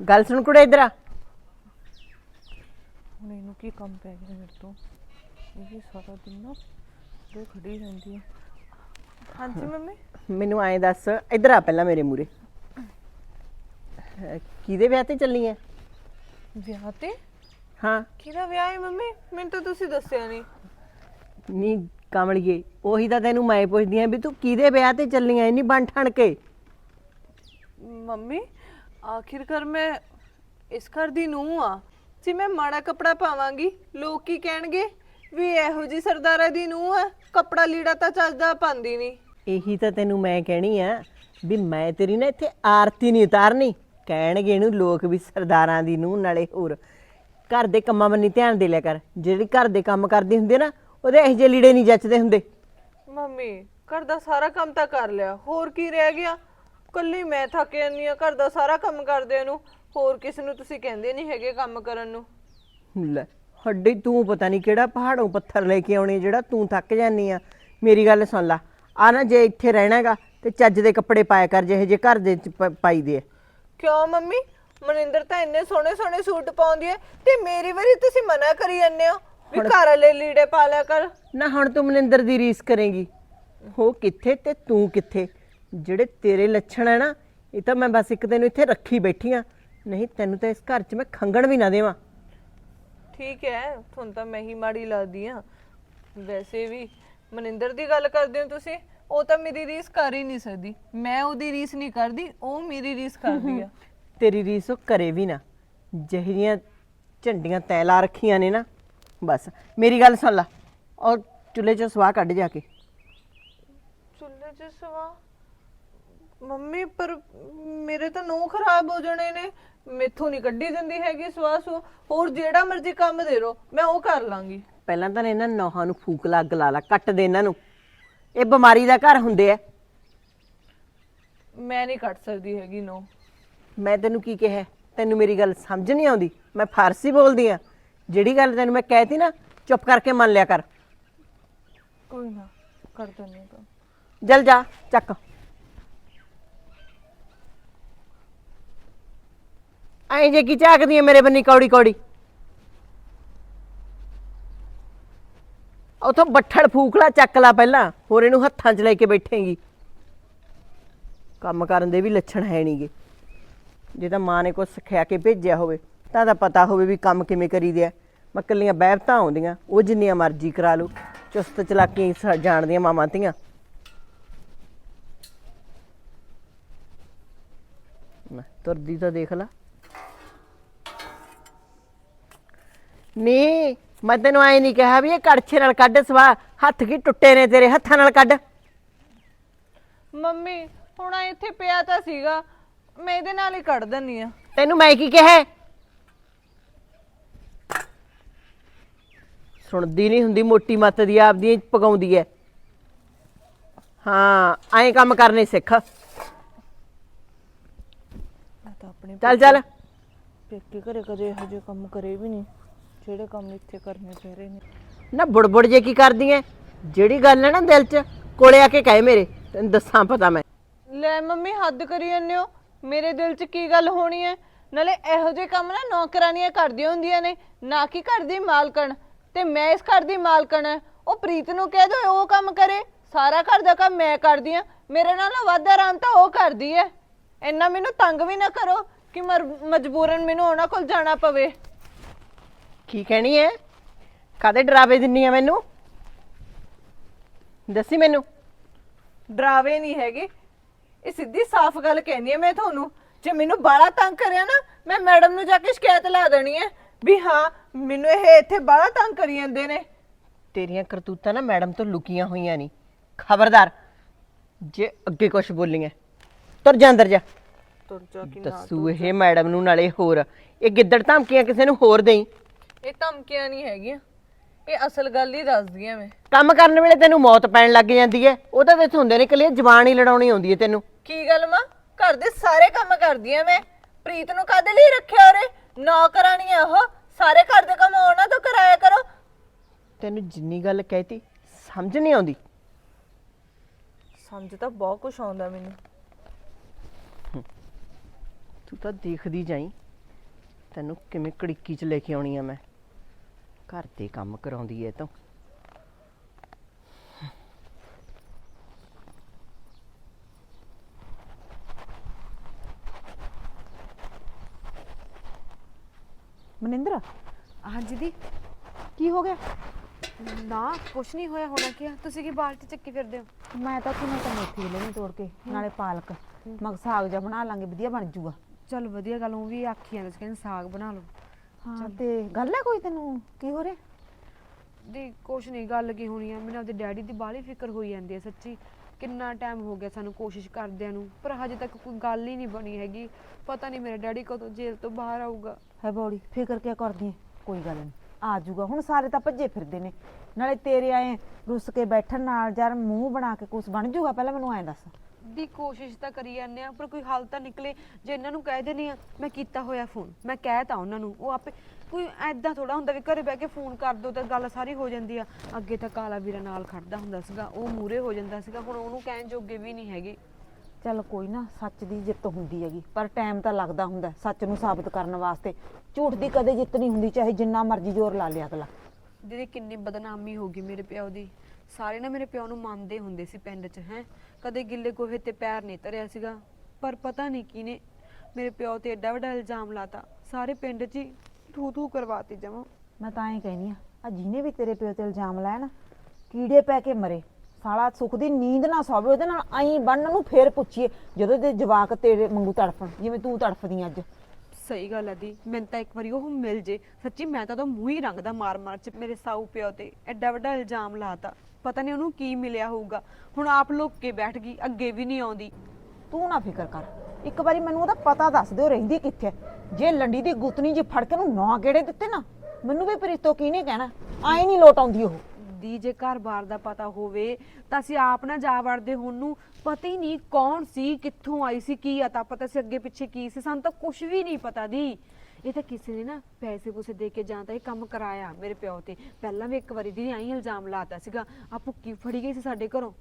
ਗੱਲ ਸੁਣ ਕੁੜੇ ਇਧਰ ਆ। ਹੁਣ ਇਹਨੂੰ ਕੀ ਕੰਮ ਪੈ ਗਿਆ ਮੇਰੇ ਤੋਂ? ਇਹ ਵੀ ਸਾਰਾ ਦਿਨ ਨਾ ਤੇ ਖੜੀ ਰਹਿੰਦੀ ਹੈ ਹਾਂਜੀ ਮੰਮੀ? ਮੈਨੂੰ ਐਂ ਦੱਸ ਇਧਰ ਆ ਪਹਿਲਾਂ ਮੇਰੇ ਮੂਰੇ ਕਿਹਦੇ ਵਿਆਹ ਤੇ ਚੱਲੀ ਐ ਵਿਆਹ ਤੇ? ਹਾਂ। ਕਿਹਦਾ ਵਿਆਹ ਹੈ ਮੰਮੀ? ਮੈਨੂੰ ਤਾਂ ਤੁਸੀਂ ਦੱਸਿਆ ਨਹੀਂ। ਨੀ ਕਮਲੀਏ ਉਹੀ ਤਾਂ ਤੈਨੂੰ ਮੈਂ ਪੁੱਛਦੀ ਆਂ ਵੀ ਤੂੰ ਕਿਹਦੇ ਵਿਆਹ ਤੇ ਚੱਲੀ ਐ ਨਹੀਂ ਬਣ ਠਣ ਕੇ। ਮੰਮੀ ਆਖਿਰਕਾਰ ਮੈਂ ਇਸ ਘਰ ਦੀ ਨੂੰਹ ਆ। ਜੇ ਮੈਂ ਮਾੜਾ ਕੱਪੜਾ ਪਾਵਾਂਗੀ ਲੋਕ ਕੀ ਕਹਿਣਗੇ? ਵੀ ਇਹੋ ਜੀ ਸਰਦਾਰਾਂ ਦੀ ਨੂੰਹ ਆ ਕੱਪੜਾ ਲੀੜਾ ਤਾਂ ਚੱਜਦਾ ਪਾਉਂਦੀ ਨਹੀਂ ਇਹੀ ਤਾਂ ਤੈਨੂੰ ਮੈਂ ਕਹਿਣੀ ਆ ਵੀ ਮੈਂ ਤੇਰੀ ਨਾ ਇੱਥੇ ਆਰਤੀ ਨਹੀਂ ਉਤਾਰਨੀ। ਕਹਿਣਗੇ ਇਹਨੂੰ ਲੋਕ ਵੀ ਸਰਦਾਰਾਂ ਦੀ ਨੂੰ ਨਾਲੇ ਹੋਰ। ਘਰ ਦੇ ਕੰਮਾਂ ਵੱਲ ਨੀ ਧਿਆਨ ਦੇ ਲਿਆ ਕਰ। ਜਿਹੜੀ ਘਰ ਦੇ ਕੰਮ ਕਰਦੀ ਹੁੰਦੀ ਆ ਨਾ ਉਹਦੇ ਇਹੋ ਜਿਹੇ ਲੀੜੇ ਨਹੀਂ ਜੱਚਦੇ ਹੁੰਦੇ। ਮੰਮੀ ਘਰ ਦਾ ਸਾਰਾ ਕੰਮ ਤਾਂ ਕਰ ਲਿਆ। ਹੋਰ ਕੀ ਰਹਿ ਗਿਆ? ਕੱਲੀ ਮੈਂ ਥੱਕ ਜਾਂਦੀ ਆ ਘਰ ਦਾ ਸਾਰਾ ਕੰਮ ਕਰਦੇ ਨੂੰ ਹੋਰ ਕਿਸ ਨੂੰ ਤੁਸੀਂ ਕਹਿੰਦੇ ਨਹੀਂ ਹੈਗੇ ਕੰਮ ਕਰਨ ਨੂੰ। ਲੈ ਹੱਡੀ ਤੂੰ ਪਤਾ ਨਹੀਂ ਕਿਹੜਾ ਪਹਾੜੋਂ ਪੱਥਰ ਲੈ ਕੇ ਆਉਣੇ ਜਿਹੜਾ ਤੂੰ ਥੱਕ ਜਾਨੀ ਆ। ਮੇਰੀ ਗੱਲ ਸੁਣ ਲੈ ਆ ਨਾ ਜੇ ਇੱਥੇ ਰਹਿਣਾਗਾ ਤੇ ਚੱਜ ਦੇ ਕੱਪੜੇ ਪਾਇਆ ਕਰ ਜਿਹੇ ਜੇ ਘਰ ਦੇ ਚ ਪ- ਪਾਈਦੇ ਆ। ਕਿਉਂ ਮੰਮੀ? ਮਨਿੰਦਰ ਤਾਂ ਇੰਨੇ ਸੋਹਣੇ ਸੋਹਣੇ ਸੂਟ ਪਾਉਂਦੀ ਹੈ ਤੇ ਮੇਰੀ ਵਾਰੀ ਤੁਸੀਂ ਮਨਾ ਕਰੀ ਜਾਂਦੇ ਹੋ ਵੀ ਘਰ ਵਾਲੇ ਲੀੜੇ ਪਾ ਲਿਆ ਕਰ। ਨਾ ਹੁਣ ਤੂੰ ਮਨਿੰਦਰ ਦੀ ਰੀਸ ਕਰੇਂਗੀ। ਹੋ ਕਿੱਥੇ ਤੇ ਤੂੰ ਕਿੱਥੇ? ਜਿਹੜੇ ਤੇਰੇ ਲੱਛਣ ਹੈ ਨਾ ਇਹ ਤਾਂ ਮੈਂ ਬਸ ਇੱਕ ਤੈਨੂੰ ਇੱਥੇ ਰੱਖੀ ਬੈਠੀ ਆ। ਨਹੀਂ ਤੈਨੂੰ ਤਾਂ ਇਸ ਘਰ 'ਚ ਮੈਂ ਖੰਗਣ ਵੀ ਨਾ ਦੇਵਾਂ। ਠੀਕ ਹੈ ਤੁਹਾਨੂੰ ਤਾਂ ਮੈਂ ਹੀ ਮਾੜੀ ਲੱਗਦੀ ਆ। ਵੈਸੇ ਵੀ ਮਨਿੰਦਰ ਦੀ ਗੱਲ ਕਰਦੇ ਹੋ ਤੁਸੀਂ ਉਹ ਤਾਂ ਮੇਰੀ ਰੀਸ ਕਰ ਹੀ ਨਹੀਂ ਸਕਦੀ। ਮੈਂ ਉਹਦੀ ਰੀਸ ਨਹੀਂ ਕਰਦੀ ਉਹ ਮੇਰੀ ਰੀਸ ਕਰਦੀ ਆ। (laughs) ਤੇਰੀ ਰੀਸ ਉਹ ਕਰੇ ਵੀ ਨਾ। ਜਿਹੜੀਆਂ ਝੰਡੀਆਂ ਤੈ ਲਾ ਰੱਖੀਆਂ ਨੇ ਨਾ ਬਸ। ਮੇਰੀ ਗੱਲ ਸੁਣ ਲਾ। ਔਰ ਚੁੱਲ੍ਹੇ 'ਚੋਂ ਸਵਾਹ ਕੱਢ ਜਾ ਕੇ। ਚੁੱਲ੍ਹੇ 'ਚ ਸਵਾ ਮੰਮੀ ਪਰ ਮੇਰੇ ਤਾਂ ਨੋ ਖਰਾਬ ਹੋ ਜਾਣੇ ਨੇ। ਮੈਥੋਂ ਨਹੀਂ ਕੱਢੀ ਦਿੰਦੀ ਹੈਗੀ ਸਵਾਸ ਹੋਰ ਜਿਹੜਾ ਮਰਜ਼ੀ ਕੰਮ ਦੇ ਰੋ ਮੈਂ ਉਹ ਕਰ ਲਾਂਗੀ। ਪਹਿਲਾਂ ਤਾਂ ਇਹਨਾਂ ਨੌਹਾਂ ਨੂੰ ਫੂਕ ਲਾ ਅੱਗ ਲਾ ਲਾ ਕੱਟ ਦੇ ਇਹਨਾਂ ਨੂੰ। ਇਹ ਬਿਮਾਰੀ ਦਾ ਘਰ ਹੁੰਦੇ ਆ। ਮੈਂ ਨਹੀਂ ਕੱਢ ਸਕਦੀ ਹੈਗੀ ਨੋ ਮੈਂ ਤੈਨੂੰ ਕੀ ਕਿਹਾ? ਤੈਨੂੰ ਮੇਰੀ ਗੱਲ ਸਮਝ ਨਹੀਂ ਆਉਂਦੀ। ਮੈਂ ਫਾਰਸੀ ਬੋਲਦੀ ਆ ਜਿਹੜੀ ਗੱਲ ਤੈਨੂੰ ਮੈਂ ਕਹਿਤੀ ਨਾ ਚੁੱਪ ਕਰਕੇ ਮੰਨ ਲਿਆ ਕਰ। ਕੋਈ ਨਾ ਕਰ ਦਿੰਦੀ ਹਾਂ ਜਲ ਜਾ ਚੱਕ। ਐਂ ਜੇ ਕੀ ਝਾਕਦੀ ਐ ਮੇਰੇ ਬੰਨੀ ਕੌੜੀ ਕੌੜੀ। ਉਥੋਂ ਬੱਠਲ ਫੂਕਲਾ ਚੱਕ ਲਾ ਪਹਿਲਾਂ, ਹੋਰ ਇਹਨੂੰ ਹੱਥਾਂ 'ਚ ਲੈ ਕੇ ਬੈਠੇਗੀ। ਕੰਮ ਕਰਨ ਦੇ ਵੀ ਲੱਛਣ ਹੈ ਨਹੀਂਗੇ ਜੇ ਤਾਂ ਮਾਂ ਨੇ ਕੁਛ ਸਿਖਿਆ ਕੇ ਭੇਜਿਆ ਹੋਵੇ, ਤਾਂ ਤਾਂ ਪਤਾ ਹੋਵੇ ਵੀ ਕੰਮ ਕਿਵੇਂ ਕਰੀਦੇ ਆ। ਮੈਂ ਕੱਲੀਆਂ ਬਹਿਬਤਾਂ ਆਉਂਦੀਆਂ, ਉਹ ਜਿੰਨੀਆਂ ਮਰਜ਼ੀ ਕਰਾ ਲਓ। ਚੁਸਤ ਚਲਾਕੀਆਂ ਜਾਣਦੀਆਂ ਮਾਵਾਂ ਧੀਆਂ। ਤੁਰਦੀ ਤਾਂ ਦੇਖ ਲਾ। ਨੀ ਮੈਂ ਤੈਨੂੰ ਐ ਨਹੀਂ ਕਿਹਾ ਵੀ ਇਹ ਕੜਛੇ ਨਾਲ ਕੱਢ ਸਵਾ ਹੱਥ ਕੀ ਟੁੱਟੇ ਨੇ ਤੇਰੇ ਹੱਥਾਂ ਨਾਲ ਕੱਢ। ਮੰਮੀ ਹੁਣ ਆਹ ਇੱਥੇ ਪਿਆ ਤਾਂ ਸੀਗਾ ਮੈਂ ਇਹਦੇ ਨਾਲ ਹੀ ਕੱਢ ਦਿੰਨੀ ਆ ਤੈਨੂੰ ਮੈਂ ਕੀ ਕਿਹਾ? ਸੁਣਦੀ ਨਹੀਂ ਹੁੰਦੀ ਮੋਟੀ ਮੱਤ ਦੀ ਆਪਦੀ ਪਕਾਉਂਦੀ ਐ। ਹਾਂ ਐਂ ਕੰਮ ਕਰਨੇ ਸਿੱਖ। ਮੈਂ ਤਾਂ ਆਪਣੇ ਚੱਲ ਚੱਲ। ਪੇਕੇ ਘਰੇ ਕਦੇ ਇਹੋ ਜਿਹੇ ਕੰਮ ਕਰੇ ਵੀ ਨਹੀਂ ਜਿਹੜੇ ਕੰਮ ਇੱਥੇ ਕਰਨੇ ਪੈ ਰਹੇ ਨੇ। ਨਾ ਬੁੜਬੁੜ ਜੇ ਕੀ ਕਰਦੀ ਐ? ਜਿਹੜੀ ਗੱਲ ਹੈ ਨਾ ਦਿਲ 'ਚ ਕੋਲੇ ਆ ਕੇ ਕਹੇ ਮੇਰੇ ਤੈਨੂੰ ਦੱਸਾਂ ਪਤਾ ਮੈਂ। ਲੈ ਮੰਮੀ ਹੱਦ ਕਰੀ ਜਾਂਦੇ ਹੋ। ਮੇਰੇ ਦਿਲ 'ਚ ਕੀ ਗੱਲ ਹੋਣੀ ਹੈ ਨਾਲੇ ਇਹੋ ਜਿਹੇ ਕੰਮ ਨਾ ਨੌਕਰਾਨੀਆਂ ਕਰਦੀਆਂ ਹੁੰਦੀਆਂ ਨੇ ਨਾ ਕਿ ਘਰ ਦੀ ਮਾਲਕਣ। ਤੇ ਮੈਂ ਇਸ ਘਰ ਦੀ ਮਾਲਕਣ ਹੈ ਉਹ ਪ੍ਰੀਤ ਨੂੰ ਕਹਿ ਦੋ ਉਹ ਕੰਮ ਕਰੇ। ਸਾਰਾ ਘਰ ਦਾ ਕੰਮ ਮੈਂ ਕਰਦੀ ਆ। ਮੇਰੇ ਨਾਲ ਵੱਧ ਆਰਾਮ ਤਾਂ ਉਹ ਕਰਦੀ ਹੈ ਇੰਨਾ ਮੈਨੂੰ ਤੰਗ ਵੀ ਨਾ ਕਰੋ ਕਿ ਮਰ- ਮਜਬੂਰਨ ਮੈਨੂੰ ਉਹਨਾਂ ਕੋਲ ਜਾਣਾ ਪਵੇ। ਕੀ ਕਹਿਣੀ ਐ? ਕਾਦੇ ਡਰਾਵੇ ਦਿੰਨੀ ਆ ਮੈਨੂੰ? ਦੱਸੀ ਮੈਨੂੰ। ਡਰਾਵੇ ਨਹੀਂ ਹੈਗੇ। ਇਹ ਸਿੱਧੀ ਸਾਫ਼ ਗੱਲ ਕਹਿੰਦੀ ਆ ਮੈਂ ਤੁਹਾਨੂੰ। ਜੇ ਮੈਨੂੰ ਬਾਲਾ ਤੰਗ ਕਰਿਆ ਨਾ ਮੈਂ ਮੈਡਮ ਨੂੰ ਜਾ ਕੇ ਸ਼ਿਕਾਇਤ ਲਾ ਦੇਣੀ ਹੈ ਵੀ ਹਾਂ ਮੈਨੂੰ ਇਹ ਇੱਥੇ ਬਾਲਾ ਤੰਗ ਕਰੀ ਜਾਂਦੇ ਨੇ। ਤੇਰੀਆਂ ਕਰਤੂਤਾਂ ਨਾ ਮੈਡਮ ਤੋਂ ਲੁਕੀਆਂ ਹੋਈਆਂ ਨਹੀਂ ਖਬਰਦਾਰ ਜੇ ਅੱਗੇ ਕੁਝ ਬੋਲੀਆਂ ਤੁਰ ਜਾ ਅੰਦਰ ਜਾ। ਤੁਰ ਜਾ ਕਿ ਦੱਸੂ ਇਹ ਮੈਡਮ ਨੂੰ ਨਾਲੇ ਹੋਰ। ਇਹ ਗਿੱਦੜ ਧਮਕੀਆਂ ਕਿਸੇ ਨੂੰ ਹੋਰ ਦੇਈ? ਇਹ ਧਮਕੀਆਂ ਨਹੀਂ ਹੈਗੀਆਂ। ਇਹ ਅਸਲ ਗੱਲ ਹੀ ਦੱਸਦੀ ਆ ਮੈਂ। ਕੰਮ ਕਰਨ ਵੇਲੇ ਤੈਨੂੰ ਮੌਤ ਪੈਣ ਲੱਗ ਜਾਂਦੀ ਐ। ਉਹਦਾ ਵਿੱਚ ਹੁੰਦੇ ਨੇ ਇਕੱਲੇ ਜ਼ਬਾਨ ਹੀ ਲੜਾਉਣੀ ਆਉਂਦੀ ਐ ਤੈਨੂੰ। ਕੀ ਗੱਲ ਮਾਂ? ਘਰ ਦੇ ਸਾਰੇ ਕੰਮ ਕਰਦੀ ਆ ਮੈਂ। ਪ੍ਰੀਤ ਨੂੰ ਕਾਦੇ ਲਈ ਰੱਖਿਆ ਉਰੇ? ਨੌਕਰਾਨੀ ਆ ਉਹ। ਸਾਰੇ ਘਰ ਦੇ ਕੰਮ ਉਹਨਾਂ ਤੋਂ ਕਰਾਇਆ ਕਰੋ। ਤੈਨੂੰ ਜਿੰਨੀ ਗੱਲ ਕਹਿਤੀ ਸਮਝ ਨਹੀਂ ਆਉਂਦੀ। ਸਮਝ ਤਾਂ ਬਹੁਤ ਕੁਝ ਆਉਂਦਾ ਮੈਨੂੰ। ਤੂੰ ਤਾਂ ਦੇਖਦੀ ਜਾਈ। ਤੈਨੂੰ ਕਿਵੇਂ ਕੜਿੱਕੀ 'ਚ ਲੈ ਕੇ ਆਉਣੀ ਆ ਮੈਂ। ਘਰ ਦੇ ਕੰਮ ਕਰਾਉਂਦੀ ਐ ਤਾਂ। ਮਨਿੰਦਰ? ਹਾਂਜੀ ਦੀ ਕੀ ਹੋ ਗਿਆ? ਨਾ ਕੁਛ ਨਹੀਂ ਹੋਇਆ ਹੋਣਾ ਕੀ ਆ? ਤੁਸੀਂ ਕੀ ਬਾਲਟੀ ਚੱਕੀ ਫਿਰਦੇ ਹੋ? ਮੈਂ ਤਾਂ ਤੁਹਾਨੂੰ ਤਾਂ ਮੇਥੀ ਲੈਣੀ ਤੋੜ ਕੇ ਨਾਲੇ ਪਾਲਕ। ਮਗ ਸਾਗ ਜਿਹਾ ਬਣਾ ਲਾਂਗੇ ਵਧੀਆ ਬਣ ਜੂਗਾ। ਚਲ ਵਧੀਆ ਗੱਲ ਉਹ ਵੀ ਆਖੀ ਜਾਂਦੇ ਸੀ ਕਹਿੰਦੇ ਸਾਗ ਬਣਾ ਲਓ। ਹਾਂ ਤੇ ਗੱਲ ਹੈ ਕੋਈ ਤੈਨੂੰ? ਕੀ ਹੋ ਰਿਹਾ? ਦੀ ਕੁਛ ਨਹੀਂ ਗੱਲ ਕੀ ਹੋਣੀ ਆ? ਮੈਨੂੰ ਆਪਦੇ ਡੈਡੀ ਦੀ ਬਾਹਲੀ ਫਿਕਰ ਹੋਈ ਜਾਂਦੀ ਹੈ ਸੱਚੀ। ਕਿੰਨਾ ਟਾਈਮ ਹੋ ਗਿਆ ਸਾਨੂੰ ਕੋਸ਼ਿਸ਼ ਕਰਦਿਆਂ ਨੂੰ ਪਰ ਹਜੇ ਤੱਕ ਕੋਈ ਗੱਲ ਹੀ ਨਹੀਂ ਬਣੀ ਹੈਗੀ। ਪਤਾ ਨਹੀਂ ਮੇਰਾ ਡੈਡੀ ਕਦੋਂ ਜੇਲ੍ਹ ਤੋਂ ਬਾਹਰ ਆਊਗਾ। ਹੈ ਬੌੜੀ ਫਿਕਰ ਕਿਆ ਕਰਦੀ ਹੈ ਕੋਈ ਗੱਲ ਨਹੀਂ ਆ ਜੂਗਾ ਹੁਣ ਸਾਰੇ ਤਾਂ ਭੱਜੇ ਫਿਰਦੇ ਨੇ। ਨਾਲੇ ਤੇਰੇ ਆਏ ਰੁੱਸ ਕੇ ਬੈਠਣ ਨਾਲ ਯਾਰ ਮੂੰਹ ਬਣਾ ਕੇ ਕੁਛ ਬਣ ਜੂਗਾ ਪਹਿਲਾਂ ਮੈਨੂੰ ਐਂ ਦੱਸ। ਦੀ ਕੋਸ਼ਿਸ਼ ਤਾਂ ਕਰੀ ਜਾਂਦੇ ਆ ਪਰ ਕੋਈ ਹੱਲ ਤਾਂ ਨਿਕਲੇ ਜੇ ਇਹਨਾਂ ਨੂੰ ਕਹਿ ਦੇਣੀ ਆ ਮੈਂ ਕੀਤਾ ਹੋਇਆ ਫੋਨ ਮੈਂ ਕਹਿ ਤਾ ਉਹਨਾਂ ਨੂੰ। ਉਹ ਆਪੇ ਕੋਈ ਐਦਾਂ ਥੋੜਾ ਹੁੰਦਾ ਵੀ ਘਰੇ ਬਹਿ ਕੇ ਫੋਨ ਕਰ ਦੋ ਤਾਂ ਗੱਲ ਸਾਰੀ ਹੋ ਜਾਂਦੀ ਆ। ਅੱਗੇ ਤਾਂ ਕਾਲਾ ਵੀਰਾ ਨਾਲ ਖੜਦਾ ਹੁੰਦਾ ਸੀਗਾ ਉਹ ਮੂਰੇ ਹੋ ਜਾਂਦਾ ਸੀਗਾ ਹੁਣ ਉਹਨੂੰ ਕਹਿਣ ਜੋਗੇ ਵੀ ਨਹੀਂ ਹੈਗੇ। ਚੱਲ ਕੋਈ ਨਾ ਸੱਚ ਦੀ ਜਿੱਤ ਹੁੰਦੀ ਹੈਗੀ ਪਰ ਟਾਈਮ ਤਾਂ ਲੱਗਦਾ ਹੁੰਦਾ ਸੱਚ ਨੂੰ ਸਾਬਤ ਕਰਨ ਵਾਸਤੇ। ਝੂਠ ਦੀ ਕਦੇ ਜਿੱਤ ਨਹੀਂ ਹੁੰਦੀ ਚਾਹੇ ਜਿੰਨਾ ਮਰਜ਼ੀ ਜ਼ੋਰ ਲਾ ਲਿਆ ਅਗਲਾ। ਦੀਦੀ ਕਿੰਨੀ ਬਦਨਾਮੀ ਹੋ ਗਈ ਮੇਰੇ ਪਿਓ ਦੀ। ਸਾਰੇ ਨਾ ਮੇਰੇ ਪਿਓ ਨੂੰ ਮੰਨਦੇ ਹੁੰਦੇ ਸੀ ਪਿੰਡ 'ਚ ਹੈ। ਕਦੇ ਗਿੱਲੇ ਗੋਹੇ ਤੇ ਪੈਰ ਨਹੀਂ ਧਰਿਆ ਸੀਗਾ ਪਰ ਪਤਾ ਨਹੀਂ ਕਿਨੇ ਮੇਰੇ ਪਿਓ ਤੇ ਐਡਾ ਵੱਡਾ ਇਲਜ਼ਾਮ ਲਾਤਾ। ਸਾਰੇ ਪਿੰਡ 'ਚ ਹੀ ਥੂ ਥੂ ਕਰਵਾਤੀ ਜਮਾ। ਮੈਂ ਤਾਂ ਐਂ ਕਹਿੰਦੀ ਆ ਆ ਜਿਹਨੇ ਵੀ ਤੇਰੇ ਪਿਓ ਤੇ ਇਲਜ਼ਾਮ ਲਾਇਆ ਨਾ ਕੀੜੇ ਪੈ ਕੇ ਮਰੇ। ਸਾਲਾ ਸੁੱਖ ਦੀ ਨੀਂਦ ਨਾ ਸੋਵੇ ਉਹਦੇ ਨਾਲ ਐਂ ਬੰਨ ਨੂੰ ਫੇਰ ਪੁੱਛੀਏ ਜਦੋਂ ਤੇ ਜਵਾਕ ਤੇਰੇ ਵਾਂਗੂ ਤੜਫਣ ਜਿਵੇਂ ਤੂੰ ਤੜਫਦੀ ਅੱਜ। ਸਹੀ ਗੱਲ ਹੈ ਦੀ ਮੈਨੂੰ ਤਾਂ ਇੱਕ ਵਾਰੀ ਉਹ ਮਿਲ ਜੇ। ਸੱਚੀ ਮੈਂ ਤਾਂ ਉਹਦਾ ਮੂੰਹ ਹੀ ਰੰਗਦਾ ਮਾਰ ਮਾਰ ਚ ਮੇਰੇ ਸਾਊ ਪਿਓ ਤੇ ਐਡਾ ਵੱਡਾ ਇਲਜ਼ਾਮ ਲਾਤਾ। ਪਤਾ ਨਹੀਂ ਉਹਨੂੰ ਕੀ ਮਿਲਿਆ ਹੋਊਗਾ। ਹੁਣ ਆਪ ਲੁੱਕ ਕੇ ਬੈਠ ਗਈ, ਅੱਗੇ ਵੀ ਨਹੀਂ ਆਉਂਦੀ। ਤੂੰ ਨਾ ਫਿਕਰ ਕਰ। ਇੱਕ ਵਾਰੀ ਮੈਨੂੰ ਉਹਦਾ ਪਤਾ ਦੱਸ ਦਿਓ, ਰਹਿੰਦੀ ਕਿੱਥੇ ਹੈ। ਜੇ ਲੰਡੀ ਦੀ ਗੁੱਤਨੀ ਜੀ ਫੜ ਕੇ ਨੂੰ ਨੌ ਗੇੜੇ ਦਿੱਤੇ ਨਾ, ਮੈਨੂੰ ਵੀ ਪ੍ਰੀਤੋ ਕੀ ਕਹਿਣਾ। ਆਏ ਨਹੀਂ ਲੋਟ ਆਉਂਦੀ ਉਹ। ਦੀ ਜੇ ਘਰ-ਬਾਰ ਦਾ ਪਤਾ ਹੋਵੇ, ਤਾਂ ਅਸੀਂ ਆਪ ਨਾ ਜਾ ਵੜਦੇ ਹੁਣ ਨੂੰ ਪਤਾ ਹੀ ਨਹੀਂ ਕੌਣ ਸੀ, ਕਿੱਥੋਂ ਆਈ ਸੀ, ਕੀ ਅਤਾ ਪਤਾ ਸੀ ਅੱਗੇ ਪਿੱਛੇ ਕੀ ਸੀ, ਸਾਨੂੰ ਤਾਂ ਕੁਝ ਵੀ ਨਹੀਂ ਪਤਾ ਦੀ। ਇਹ ਤਾਂ ਕਿਸੇ ਨੇ ਨਾ ਪੈਸੇ ਪੂਸੇ ਦੇ ਕੇ ਜਾਂ ਤਾਂ ਇਹ ਕੰਮ ਕਰਾਇਆ ਮੇਰੇ ਪਿਓ ਤੇ। ਪਹਿਲਾਂ ਵੀ ਇੱਕ ਵਾਰੀ ਦੀ ਆਈ ਇਲਜ਼ਾਮ ਲਾਤਾ ਸੀਗਾ। ਆ ਭੁੱਕੀ ਫੜੀ ਗਈ ਸੀ ਸਾਡੇ ਘਰੋਂ।